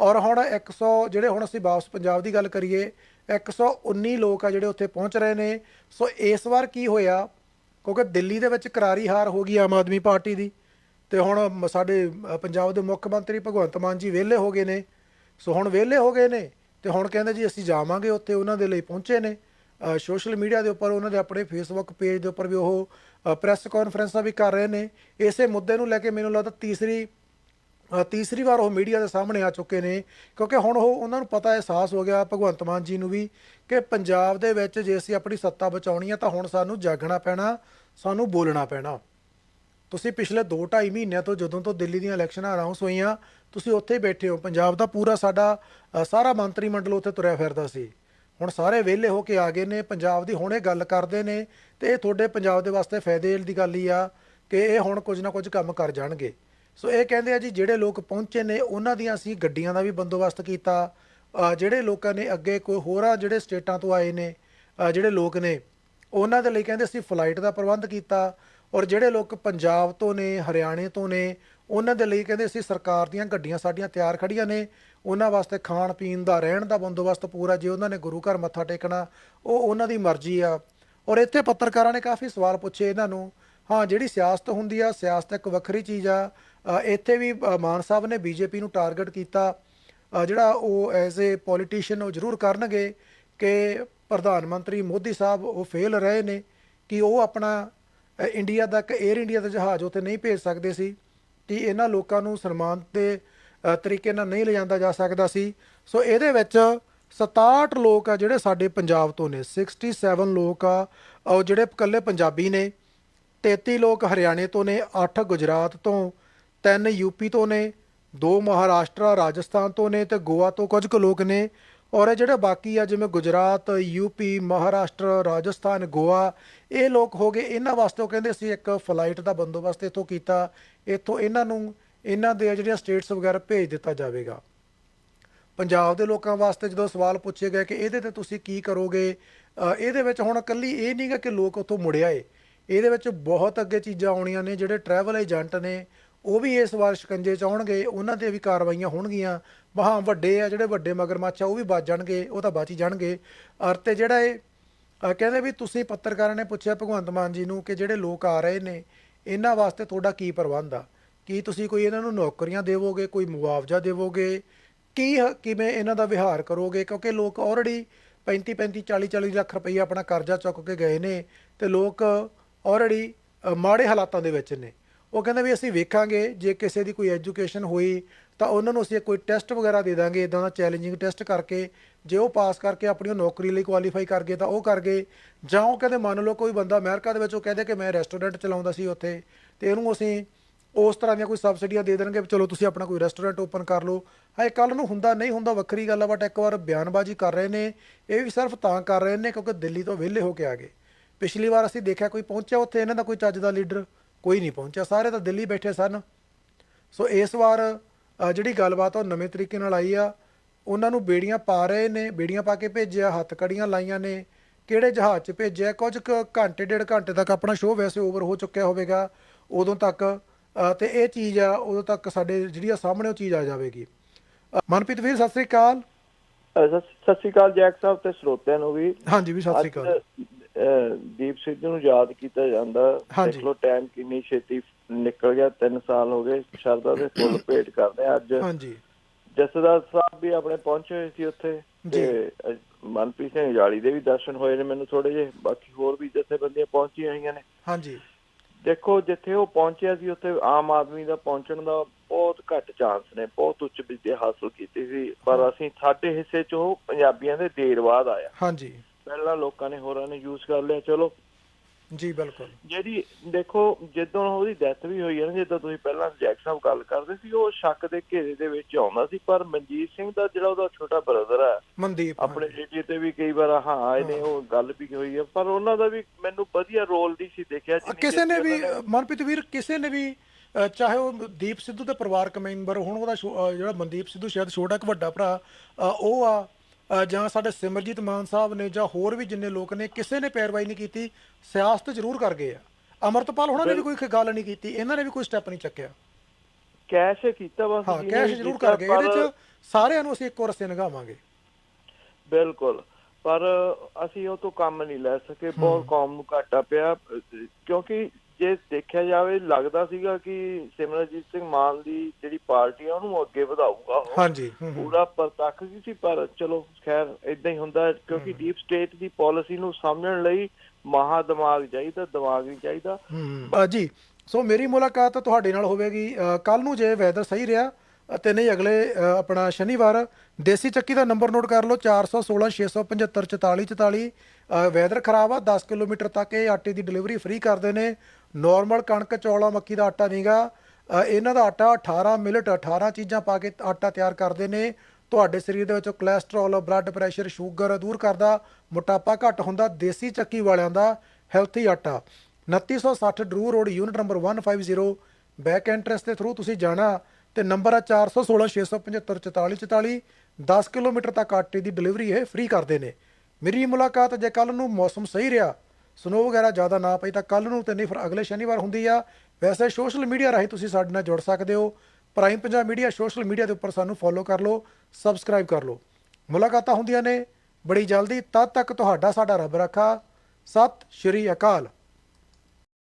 ਔਰ ਹੁਣ 100 ਜਿਹੜੇ ਹੁਣ ਅਸੀਂ ਵਾਪਸ ਪੰਜਾਬ ਦੀ ਗੱਲ ਕਰੀਏ 119 ਲੋਕ ਆ ਜਿਹੜੇ ਉੱਥੇ ਪਹੁੰਚ ਰਹੇ ਨੇ। ਸੋ ਇਸ ਵਾਰ ਕੀ ਹੋਇਆ? ਕਿਉਂਕਿ ਦਿੱਲੀ ਦੇ ਵਿੱਚ ਕਰਾਰੀ ਹਾਰ ਹੋ ਗਈ ਆਮ ਆਦਮੀ ਪਾਰਟੀ ਦੀ। ਤੇ ਹੁਣ ਮ- ਸਾਡੇ ਪੰਜਾਬ ਦੇ ਮੁੱਖ ਮੰਤਰੀ ਭਗਵੰਤ ਮਾਨ ਜੀ ਵਿਹਲੇ ਹੋ ਗਏ ਨੇ। ਸੋ ਹੁਣ ਵਿਹਲੇ ਹੋ ਗਏ ਨੇ ਤੇ ਹੁਣ ਕਹਿੰਦੇ ਜੀ ਅਸੀਂ ਜਾਵਾਂਗੇ ਉੱਥੇ, ਉਹਨਾਂ ਦੇ ਲਈ ਪਹੁੰਚੇ ਨੇ। ਸੋਸ਼ਲ ਮੀਡੀਆ ਦੇ ਉੱਪਰ ਉਹਨਾਂ ਦੇ ਆਪਣੇ ਫੇਸਬੁੱਕ ਪੇਜ ਦੇ ਉੱਪਰ ਵੀ ਉਹ ਪ੍ਰੈਸ ਕਾਨਫਰੰਸਾਂ ਵੀ ਕਰ ਰਹੇ ਨੇ। ਇਸੇ ਮੁੱਦੇ ਨੂੰ ਲੈ ਕੇ ਮੈਨੂੰ ਲੱਗਦਾ ਤੀਸਰੀ ਤੀਸਰੀ ਵਾਰ ਉਹ ਮੀਡੀਆ ਦੇ ਸਾਹਮਣੇ ਆ ਚੁੱਕੇ ਨੇ। ਕਿਉਂਕਿ ਹੁਣ ਉਹ, ਉਹਨਾਂ ਨੂੰ ਪਤਾ ਅਹਿਸਾਸ ਹੋ ਗਿਆ ਭਗਵੰਤ ਮਾਨ ਜੀ ਨੂੰ ਵੀ ਕਿ ਪੰਜਾਬ ਦੇ ਵਿੱਚ ਜੇ ਅਸੀਂ ਆਪਣੀ ਸੱਤਾ ਬਚਾਉਣੀ ਹੈ ਤਾਂ ਹੁਣ ਸਾਨੂੰ ਜਾਗਣਾ ਪੈਣਾ, ਸਾਨੂੰ ਬੋਲਣਾ ਪੈਣਾ। ਤੁਸੀਂ ਪਿਛਲੇ 2-2.5 ਮਹੀਨਿਆਂ ਤੋਂ ਜਦੋਂ ਤੋਂ ਦਿੱਲੀ ਦੀਆਂ ਇਲੈਕਸ਼ਨਾਂ ਅਨਾਉਂਸ ਹੋਈਆਂ, ਤੁਸੀਂ ਉੱਥੇ ਹੀ ਬੈਠੇ ਹੋ। ਪੰਜਾਬ ਦਾ ਪੂਰਾ ਸਾਡਾ ਸਾਰਾ ਮੰਤਰੀ ਮੰਡਲ ਉੱਥੇ ਤੁਰਿਆ ਫਿਰਦਾ ਸੀ। ਹੁਣ ਸਾਰੇ ਵਿਹਲੇ ਹੋ ਕੇ ਆ ਗਏ ਨੇ, ਪੰਜਾਬ ਦੀ ਹੁਣੇ ਗੱਲ ਕਰਦੇ ਨੇ ਤੇ ਇਹ ਤੁਹਾਡੇ ਪੰਜਾਬ ਦੇ ਵਾਸਤੇ ਫਾਇਦੇ ਦੀ ਗੱਲ ਹੀ ਆ ਕਿ ਇਹ ਹੁਣ ਕੁਝ ਨਾ ਕੁਝ ਕੰਮ ਕਰ ਜਾਣਗੇ। ਸੋ ਇਹ ਕਹਿੰਦੇ ਆ ਜੀ, ਜਿਹੜੇ ਲੋਕ ਪਹੁੰਚੇ ਨੇ, ਉਹਨਾਂ ਦੀਆਂ ਅਸੀਂ ਗੱਡੀਆਂ ਦਾ ਵੀ ਬੰਦੋਬਸਤ ਕੀਤਾ। ਜਿਹੜੇ ਲੋਕਾਂ ਨੇ ਅੱਗੇ ਕੋਈ ਹੋਰਾਂ ਜਿਹੜੇ ਸਟੇਟਾਂ ਤੋਂ ਆਏ ਨੇ ਜਿਹੜੇ ਲੋਕ ਨੇ, ਉਹਨਾਂ ਦੇ ਲਈ ਕਹਿੰਦੇ ਅਸੀਂ ਫਲਾਈਟ ਦਾ ਪ੍ਰਬੰਧ ਕੀਤਾ। ਔਰ ਜਿਹੜੇ ਲੋਕ ਪੰਜਾਬ ਤੋਂ ਨੇ, ਹਰਿਆਣੇ ਤੋਂ ਨੇ, ਉਹਨਾਂ ਦੇ ਲਈ ਕਹਿੰਦੇ ਅਸੀਂ ਸਰਕਾਰ ਦੀਆਂ ਗੱਡੀਆਂ ਸਾਡੀਆਂ ਤਿਆਰ ਖੜੀਆਂ ਨੇ। ਉਹਨਾਂ ਵਾਸਤੇ ਖਾਣ ਪੀਣ ਦਾ, ਰਹਿਣ ਦਾ ਬੰਦੋਬਸਤ ਪੂਰਾ, ਜੇ ਉਹਨਾਂ ਨੇ ਗੁਰੂ ਘਰ ਮੱਥਾ ਟੇਕਣਾ, ਉਹ ਉਹਨਾਂ ਦੀ ਮਰਜ਼ੀ ਆ। ਔਰ ਇੱਥੇ ਪੱਤਰਕਾਰਾਂ ਨੇ ਕਾਫੀ ਸਵਾਲ ਪੁੱਛੇ ਇਹਨਾਂ ਨੂੰ। ਹਾਂ, ਜਿਹੜੀ ਸਿਆਸਤ ਹੁੰਦੀ ਆ, ਸਿਆਸਤ ਇੱਕ ਵੱਖਰੀ ਚੀਜ਼ ਆ। ਇੱਥੇ ਵੀ ਮਾਨ ਸਾਹਿਬ ਨੇ ਬੀਜੇਪੀ ਨੂੰ ਟਾਰਗੇਟ ਕੀਤਾ। ਜਿਹੜਾ ਉਹ ਐਜ਼ ਏ ਪੋਲੀਟੀਸ਼ੀਅਨ ਉਹ ਜ਼ਰੂਰ ਕਰਨਗੇ ਕਿ ਪ੍ਰਧਾਨ ਮੰਤਰੀ ਮੋਦੀ ਸਾਹਿਬ ਉਹ ਫੇਲ ਰਹੇ ਨੇ ਕਿ ਉਹ ਆਪਣਾ ਇੰਡੀਆ ਤੱਕ ਇੱਕ 에ਅਰ ਇੰਡੀਆ ਦਾ ਜਹਾਜ਼ ਉੱਥੇ ਨਹੀਂ ਭੇਜ ਸਕਦੇ ਸੀ ਕਿ ਇਹਨਾਂ ਲੋਕਾਂ ਨੂੰ ਸਨਮਾਨ ਦੇ ਤਰੀਕੇ ਨਾਲ ਨਹੀਂ ਲਿਜਾਂਦਾ ਜਾ ਸਕਦਾ ਸੀ। ਸੋ ਇਹਦੇ ਵਿੱਚ 67 ਲੋਕ ਆ ਜਿਹੜੇ ਸਾਡੇ ਪੰਜਾਬ ਤੋਂ ਨੇ 67 ਲੋਕ ਆ ਉਹ ਜਿਹੜੇ ਇਕੱਲੇ ਪੰਜਾਬੀ ਨੇ 33 ਲੋਕ ਹਰਿਆਣੇ ਤੋਂ ਨੇ 8 ਗੁਜਰਾਤ ਤੋਂ 3 ਯੂਪੀ ਤੋਂ ਨੇ, ਦੋ ਮਹਾਰਾਸ਼ਟਰ, ਰਾਜਸਥਾਨ ਤੋਂ ਨੇ ਤੇ ਗੋਆ ਤੋਂ ਕੁਝ ਕੁ ਲੋਕ ਨੇ। ਔਰ ਇਹ ਜਿਹੜੇ ਬਾਕੀ ਆ, ਜਿਵੇਂ ਗੁਜਰਾਤ ਯੂਪੀ ਮਹਾਰਾਸ਼ਟਰ, ਰਾਜਸਥਾਨ, ਗੋਆ, ਇਹ ਲੋਕ ਹੋ ਗਏ, ਇਹਨਾਂ ਵਾਸਤੇ ਉਹ ਕਹਿੰਦੇ ਅਸੀਂ ਇੱਕ ਫਲਾਈਟ ਦਾ ਬੰਦੋਬਸਤ ਇੱਥੋਂ ਕੀਤਾ, ਇੱਥੋਂ ਇਹਨਾਂ ਨੂੰ, ਇਹਨਾਂ ਦੇ ਜਿਹੜੀਆਂ ਸਟੇਟਸ ਵਗੈਰਾ ਭੇਜ ਦਿੱਤਾ ਜਾਵੇਗਾ। ਪੰਜਾਬ ਦੇ ਲੋਕਾਂ ਵਾਸਤੇ ਜਦੋਂ ਸਵਾਲ ਪੁੱਛੇ ਗਏ ਕਿ ਇਹਦੇ ਤੇ ਤੁਸੀਂ ਕੀ ਕਰੋਗੇ ਇਹਦੇ ਵਿੱਚ ਹੁਣ ਇਕੱਲੀ ਇਹ ਨਹੀਂਗਾ ਕਿ ਲੋਕ ਉੱਥੋਂ ਮੁੜਿਆ ਏ। ਇਹਦੇ ਵਿੱਚ ਬਹੁਤ ਅੱਗੇ ਚੀਜ਼ਾਂ ਆਉਣੀਆਂ ਨੇ, ਜਿਹੜੇ ਟਰੈਵਲ ਏਜੰਟ ਨੇ ਉਹ ਵੀ ਇਸ ਵਾਰ ਸ਼ਿਕੰਜੇ ਚ ਆਉਣਗੇ, ਉਹਨਾਂ ਤੇ ਵੀ ਕਾਰਵਾਈਆਂ ਹੋਣਗੀਆਂ। ਵਾਹਾਂ ਵੱਡੇ ਆ, ਜਿਹੜੇ ਵੱਡੇ ਮਗਰਮੱਛ ਆ, ਉਹ ਵੀ ਬਚ ਜਾਣਗੇ, ਉਹ ਤਾਂ ਬਚ ਹੀ ਜਾਣਗੇ। ਔਰ ਤੇ ਜਿਹੜਾ ਇਹ ਕਹਿੰਦੇ ਵੀ ਤੁਸੀਂ ਪੱਤਰਕਾਰਾਂ ਨੇ ਪੁੱਛਿਆ ਭਗਵੰਤ ਮਾਨ ਜੀ ਨੂੰ ਕਿ ਜਿਹੜੇ ਲੋਕ ਆ ਰਹੇ ਨੇ, ਇਹਨਾਂ ਵਾਸਤੇ ਤੁਹਾਡਾ ਕੀ ਪ੍ਰਬੰਧ ਆ? ਕੀ ਤੁਸੀਂ ਕੋਈ ਇਹਨਾਂ ਨੂੰ ਨੌਕਰੀਆਂ ਦੇਵੋਗੇ, ਕੋਈ ਮੁਆਵਜ਼ਾ ਦੇਵੋਗੇ? ਕੀ ਹ- ਕਿਵੇਂ ਇਹਨਾਂ ਦਾ ਵਿਹਾਰ ਕਰੋਗੇ? ਕਿਉਂਕਿ ਲੋਕ ਆਲਰੇਡੀ 35 35 40 40 ਲੱਖ ਰੁਪਏ ਆਪਣਾ ਕਰਜ਼ਾ ਚੁੱਕ ਕੇ ਗਏ ਨੇ ਤੇ ਲੋਕ ਆਲਰੇਡੀ ਮਾੜੇ ਹਾਲਾਤਾਂ ਦੇ ਵਿੱਚ ਨੇ। ਉਹ ਕਹਿੰਦੇ ਵੀ ਅਸੀਂ ਵੇਖਾਂਗੇ, ਜੇ ਕਿਸੇ ਦੀ ਕੋਈ ਐਜੂਕੇਸ਼ਨ ਹੋਈ, ਤਾਂ ਉਹਨਾਂ ਨੂੰ ਅਸੀਂ ਕੋਈ ਟੈਸਟ ਵਗੈਰਾ ਦੇ ਦਾਂਗੇ ਇਦਾਂ ਦਾ ਚੈਲੰਜਿੰਗ ਟੈਸਟ ਕਰਕੇ, ਜੇ ਉਹ ਪਾਸ ਕਰਕੇ ਆਪਣੀ ਨੌਕਰੀ ਲਈ ਕੁਆਲੀਫਾਈ ਕਰ ਗਏ ਤਾਂ ਉਹ ਕਰ ਗਏ। ਜਾਂ ਉਹ ਕਹਿੰਦੇ ਮੰਨ ਲਓ ਕੋਈ ਬੰਦਾ ਅਮਰੀਕਾ ਦੇ ਵਿੱਚ, ਉਹ ਕਹਿੰਦੇ ਕਿ ਮੈਂ ਰੈਸਟੋਰੈਂਟ ਚਲਾਉਂਦਾ ਸੀ ਉੱਥੇ, ਤੇ ਇਹਨੂੰ ਅਸੀਂ ਉਸ ਤਰ੍ਹਾਂ ਦੀਆਂ ਕੋਈ ਸਬਸਿਡੀਆਂ ਦੇ ਦੇਣਗੇ ਵੀ ਚਲੋ ਤੁਸੀਂ ਆਪਣਾ ਕੋਈ ਰੈਸਟੋਰੈਂਟ ਓਪਨ ਕਰ ਲਓ। ਹਾਏ ਕੱਲ ਨੂੰ ਹੁੰਦਾ ਨਹੀਂ ਹੁੰਦਾ ਵੱਖਰੀ ਗੱਲ ਆ ਬਟ ਇੱਕ ਵਾਰ ਬਿਆਨਬਾਜ਼ੀ ਕਰ ਰਹੇ ਨੇ, ਇਹ ਵੀ ਸਿਰਫ ਤਾਂ ਕਰ ਰਹੇ ਨੇ ਕਿਉਂਕਿ ਦਿੱਲੀ ਤੋਂ ਵਿਹਲੇ ਹੋ ਕੇ ਆ ਗਏ। ਪਿਛਲੀ ਵਾਰ ਅਸੀਂ ਦੇਖਿਆ ਕੋਈ ਪਹੁੰਚਿਆ ਉੱਥੇ, ਇਹਨਾਂ ਦਾ ਕੋਈ ਚੱਜ ਦਾ ਲੀਡਰ? ਕੋਈ ਨਹੀਂ ਪਹੁੰਚਿਆ। ਸਾਰੇ ਤਾਂ ਦਿੱਲੀ ਬੈਠੇ ਸਨ। ਸੋ ਇਸ ਵਾਰ ਜਿਹੜੀ ਗੱਲਬਾਤ ਉਹ ਨਵੇਂ ਤਰੀਕੇ ਨਾਲ ਆਈ ਆ ਉਹਨਾਂ ਨੂੰ ਬੇੜੀਆਂ ਪਾ ਰਹੇ ਨੇ ਬੇੜੀਆਂ ਪਾ ਕੇ ਭੇਜਿਆ ਹੱਥ ਕੜੀਆਂ ਲਾਈਆਂ ਨੇ। ਕਿਹੜੇ ਜਹਾਜ਼ 'ਚ ਭੇਜਿਆ? ਕੁਝ ਘੰਟੇ ਡੇਢ ਘੰਟੇ ਤੱਕ ਆਪਣਾ ਸ਼ੋਅ ਵੈਸੇ ਓਵਰ ਹੋ ਚੁੱਕਿਆ ਹੋਵੇਗਾ। ਉਦੋਂ ਤੱਕ ਤੇ ਇਹ ਚੀਜ਼ ਆ ਉਦੋਂ ਤੱਕ ਸਾਡੇ ਜਿਹੜੀ ਆ ਸਾਹਮਣੇ ਉਹ ਚੀਜ਼ ਆ ਜਾਵੇਗੀ। ਮਨਪ੍ਰੀਤ ਵੀਰ ਸਤਿ ਸ੍ਰੀ ਅਕਾਲ। ਸਤਿ ਸ਼੍ਰੀ ਅਕਾਲ ਜੈਕ ਸਾਹਿਬ ਤੇ ਸਰੋਤਿਆਂ ਨੂੰ ਵੀ। ਹਾਂਜੀ ਵੀ ਸਤਿ ਸ੍ਰੀ ਅਕਾਲ। ਦੀਪ ਸਿੱਧੂ ਨੂੰ ਯਾਦ ਕੀਤਾ ਜਾਂਦਾ। ਦੇਖ ਲਓ ਟਾਈਮ ਕਿੰਨੀ ਛੇਤੀ ਨਿਕਲ ਗਿਆ 3 ਸਾਲ ਹੋ ਗਏ ਸ਼ਰਧਾ ਦੇ ਫੁੱਲ [coughs] ਭੇਟ ਕਰਦੇ ਆ। ਅੱਜ ਹਾਂਜੀ। ਜਸਦਾਰ ਸਾਹਿਬ ਵੀ ਆਪਣੇ ਪਹੁੰਚੇ ਹੋਏ ਸੀ ਉੱਥੇ ਜੀ। ਤੇ ਮਨਪ੍ਰੀਤ ਸਿੰਘ ਜਾਲੀ ਦੇ ਵੀ ਦਰਸ਼ਨ ਹੋਏ ਨੇ ਮੈਨੂੰ ਥੋੜੇ ਜਿਹੇ ਬਾਕੀ ਹੋਰ ਵੀ ਜਥੇਬੰਦੀਆਂ ਪਹੁੰਚੀਆਂ ਹੋਈਆਂ ਨੇ। ਹਾਂਜੀ। ਦੇਖੋ ਜਿੱਥੇ ਉਹ ਪਹੁੰਚਿਆ ਸੀ ਉੱਥੇ ਆਮ ਆਦਮੀ ਦਾ ਪਹੁੰਚਣ ਦਾ ਬਹੁਤ ਘੱਟ ਚਾਂਸ ਨੇ ਬਹੁਤ ਉੱਚ ਵਿੱਦਿਆ ਹਾਸਲ ਕੀਤੀ ਸੀ। ਪਰ ਅਸੀਂ ਸਾਡੇ ਹਿੱਸੇ 'ਚ ਪੰਜਾਬੀਆਂ ਦੇ ਦੇਰ ਬਾਅਦ ਆਇਆ ਹਾਂਜੀ। ਪਹਿਲਾਂ ਲੋਕਾਂ ਨੇ ਹੋਰਾਂ ਨੇ ਯੂਜ਼ ਕਰ ਲਿਆ ਚਲੋ। ਜੀ ਬਿਲਕੁਲ। ਜਿਹੜੀ ਦੇਖੋ ਜਦੋਂ ਉਹਦੀ ਡੈਥ ਵੀ ਹੋਈ ਹੈ ਨਾ ਜਿੱਦਾਂ ਤੁਸੀਂ ਪਹਿਲਾਂ ਜੈਕ ਸਾਹਿਬ ਗੱਲ ਕਰਦੇ ਸੀ ਉਹ ਸ਼ੱਕ ਦੇ ਘੇਰੇ ਦੇ ਵਿੱਚ ਆਉਂਦਾ ਸੀ ਪਰ ਮਨਜੀਤ ਸਿੰਘ ਦਾ ਜਿਹੜਾ ਉਹਦਾ ਛੋਟਾ ਬ੍ਰਦਰ ਹੈ ਮਨਦੀਪ ਆਪਣੇ ਏਰੀਏ ਤੇ ਵੀ ਕਈ ਵਾਰ ਹਾਂ ਆਏ ਨੇ ਉਹ ਗੱਲ ਵੀ ਹੋਈ ਹੈ ਪਰ ਉਹਨਾਂ ਦਾ ਵੀ ਮੈਨੂੰ ਵਧੀਆ ਰੋਲ ਨਹੀਂ ਸੀ ਦੇਖਿਆ ਕਿਸੇ ਨੇ ਵੀ ਮਨਪ੍ਰੀਤ ਵੀਰ ਕਿਸੇ ਨੇ ਵੀ ਚਾਹੇ ਉਹ ਦੀਪ ਸਿੱਧੂ ਦੇ ਪਰਿਵਾਰਕ ਮੈਂਬਰ ਹੁਣ ਉਹਦਾ ਜਿਹੜਾ ਮਨਦੀਪ ਸਿੱਧੂ ਸ਼ਾਇਦ ਛੋਟਾ ਕਿ ਵੱਡਾ ਭਰਾ ਉਹ ਆ ਜਾਂ ਸਾਡੇ ਸਿਮਰਜੀਤ ਮਾਨ ਸਾਹਿਬ ਨੇ ਜਾਂ ਹੋਰ ਵੀ ਜਿੰਨੇ ਲੋਕ ਨੇ ਕਿਸੇ ਨੇ ਪੈਰਵਾਈ ਨਹੀਂ ਕੀਤੀ ਸਿਆਸਤ ਜ਼ਰੂਰ ਕਰ ਗਏ ਆ। ਅਮਰਤਪਾਲ ਹੁਣਾਂ ਨੇ ਵੀ ਕੋਈ ਗੱਲ ਨਹੀਂ ਕੀਤੀ ਇਹਨਾਂ ਨੇ ਵੀ ਕੋਈ ਸਟੈਪ ਨਹੀਂ ਚੱਕਿਆ। ਕੈਸ਼ ਕੀਤਾ ਬਸ ਹਾਂ ਕੈਸ਼ ਜ਼ਰੂਰ ਕਰ ਗਏ ਇਹਦੇ ਚ ਸਾਰਿਆਂ ਨੂੰ ਅਸੀਂ ਇੱਕੋ ਰਸਤੇ ਨਗਾਵਾਂਗੇ ਬਿਲਕੁਲ ਪਰ ਅਸੀਂ ਉਹ ਤੋਂ ਕੰਮ ਨਹੀਂ ਲੈ ਸਕੇ ਬਹੁਤ ਕੌਮ ਨੂੰ ਘਾਟਾ ਪਿਆ ਕਿਉਂਕਿ ਜੇ ਦੇਖਿਆ ਜਾਵੇ ਲੱਗਦਾ ਸੀਗਾ ਕਿ ਸਿਮਰਜੀਤ ਸਿੰਘ ਮਾਨ ਦੀ ਜਿਹੜੀ ਪਾਰਟੀ ਆ ਉਹਨੂੰ ਅੱਗੇ ਵਧਾਊਗਾ ਉਹ। ਹਾਂਜੀ। ਪੂਰਾ ਪ੍ਰਤੱਖ ਕੀ ਸੀ ਪਰ ਚਲੋ ਖੈਰ ਇਦਾਂ ਹੀ ਹੁੰਦਾ ਕਿਉਂਕਿ ਡੀਪ ਸਟੇਟ ਦੀ ਪਾਲਿਸੀ ਨੂੰ ਸਮਝਣ ਲਈ ਮਹਾ ਦਿਮਾਗ ਚਾਹੀਦਾ ਦਿਮਾਗ ਨਹੀਂ ਚਾਹੀਦਾ। ਜੀ ਸੋ ਮੇਰੀ ਮੁਲਾਕਾਤ ਤੁਹਾਡੇ ਨਾਲ ਹੋਵੇਗੀ। ਕੱਲ ਨੂੰ ਜੇ ਵੈਦਰ ਸਹੀ ਰਿਹਾ ਅਤੇ ਨਹੀਂ ਅਗਲੇ ਆਪਣਾ ਸ਼ਨੀਵਾਰ ਦੇਸੀ ਚੱਕੀ ਦਾ ਨੰਬਰ ਨੋਟ ਕਰ ਲਓ 416 675 44 44 ਵੈਦਰ ਖਰਾਬ ਆ 10 ਕਿਲੋਮੀਟਰ ਤੱਕ ਇਹ ਆਟੇ ਦੀ ਡਿਲੀਵਰੀ ਫ੍ਰੀ ਕਰਦੇ ਨੇ। ਨਾਰਮਲ ਕਣਕ, ਚੌਲਾ, ਮੱਕੀ ਦਾ ਆਟਾ ਨਹੀਂਗਾ। ਇਹਨਾਂ ਦਾ ਆਟਾ 18 ਮਿਲਟ 18 ਚੀਜ਼ਾਂ ਪਾ ਕੇ ਆਟਾ ਤਿਆਰ ਕਰਦੇ ਨੇ। ਤੁਹਾਡੇ ਸਰੀਰ ਦੇ ਵਿੱਚੋਂ ਕੋਲੇਸਟ੍ਰੋਲ ਬਲੱਡ ਪ੍ਰੈਸ਼ਰ ਸ਼ੂਗਰ ਦੂਰ ਕਰਦਾ। ਮੋਟਾਪਾ ਘੱਟ ਹੁੰਦਾ, ਦੇਸੀ ਚੱਕੀ ਵਾਲਿਆਂ ਦਾ ਹੈਲਥੀ ਆਟਾ। 2960 Drew Road unit number 150 back entrance ਦੇ ਥਰੂ ਤੁਸੀਂ ਜਾਣਾ ਤੇ ਨੰਬਰ ਆ 416 675 44 44 10 ਕਿਲੋਮੀਟਰ ਤੱਕ ਆਟੇ ਦੀ ਡਿਲੀਵਰੀ ਇਹ ਫ੍ਰੀ ਕਰਦੇ ਨੇ। ਮੇਰੀ ਮੁਲਾਕਾਤ ਜੇ ਕੱਲ ਨੂੰ ਮੌਸਮ ਸਹੀ ਰਿਹਾ। ਸਨੋ ਵਗੈਰਾ ਜ਼ਿਆਦਾ ਨਾ ਪਈ ਤਾਂ ਕੱਲ ਨੂੰ ਤੇ ਨਹੀਂ, ਫਿਰ ਅਗਲੇ ਸ਼ਨੀਵਾਰ ਹੁੰਦੀ ਆ। ਵੈਸੇ ਸੋਸ਼ਲ ਮੀਡੀਆ ਰਾਹੀਂ ਤੁਸੀਂ ਸਾਡੇ ਨਾਲ ਜੁੜ ਸਕਦੇ ਹੋ। Prime Punjab media social media ਦੇ ਉੱਪਰ ਸਾਨੂੰ ਫੋਲੋ ਕਰ ਲਓ ਸਬਸਕ੍ਰਾਈਬ ਕਰ ਲਓ। ਮੁਲਾਕਾਤਾਂ ਹੁੰਦੀਆਂ ਨੇ। ਬੜੀ ਜਲਦੀ, ਤਦ ਤੱਕ ਤੁਹਾਡਾ ਸਾਡਾ ਰੱਬ ਰੱਖਾ। ਸਤਿ ਸ਼੍ਰੀ ਅਕਾਲ।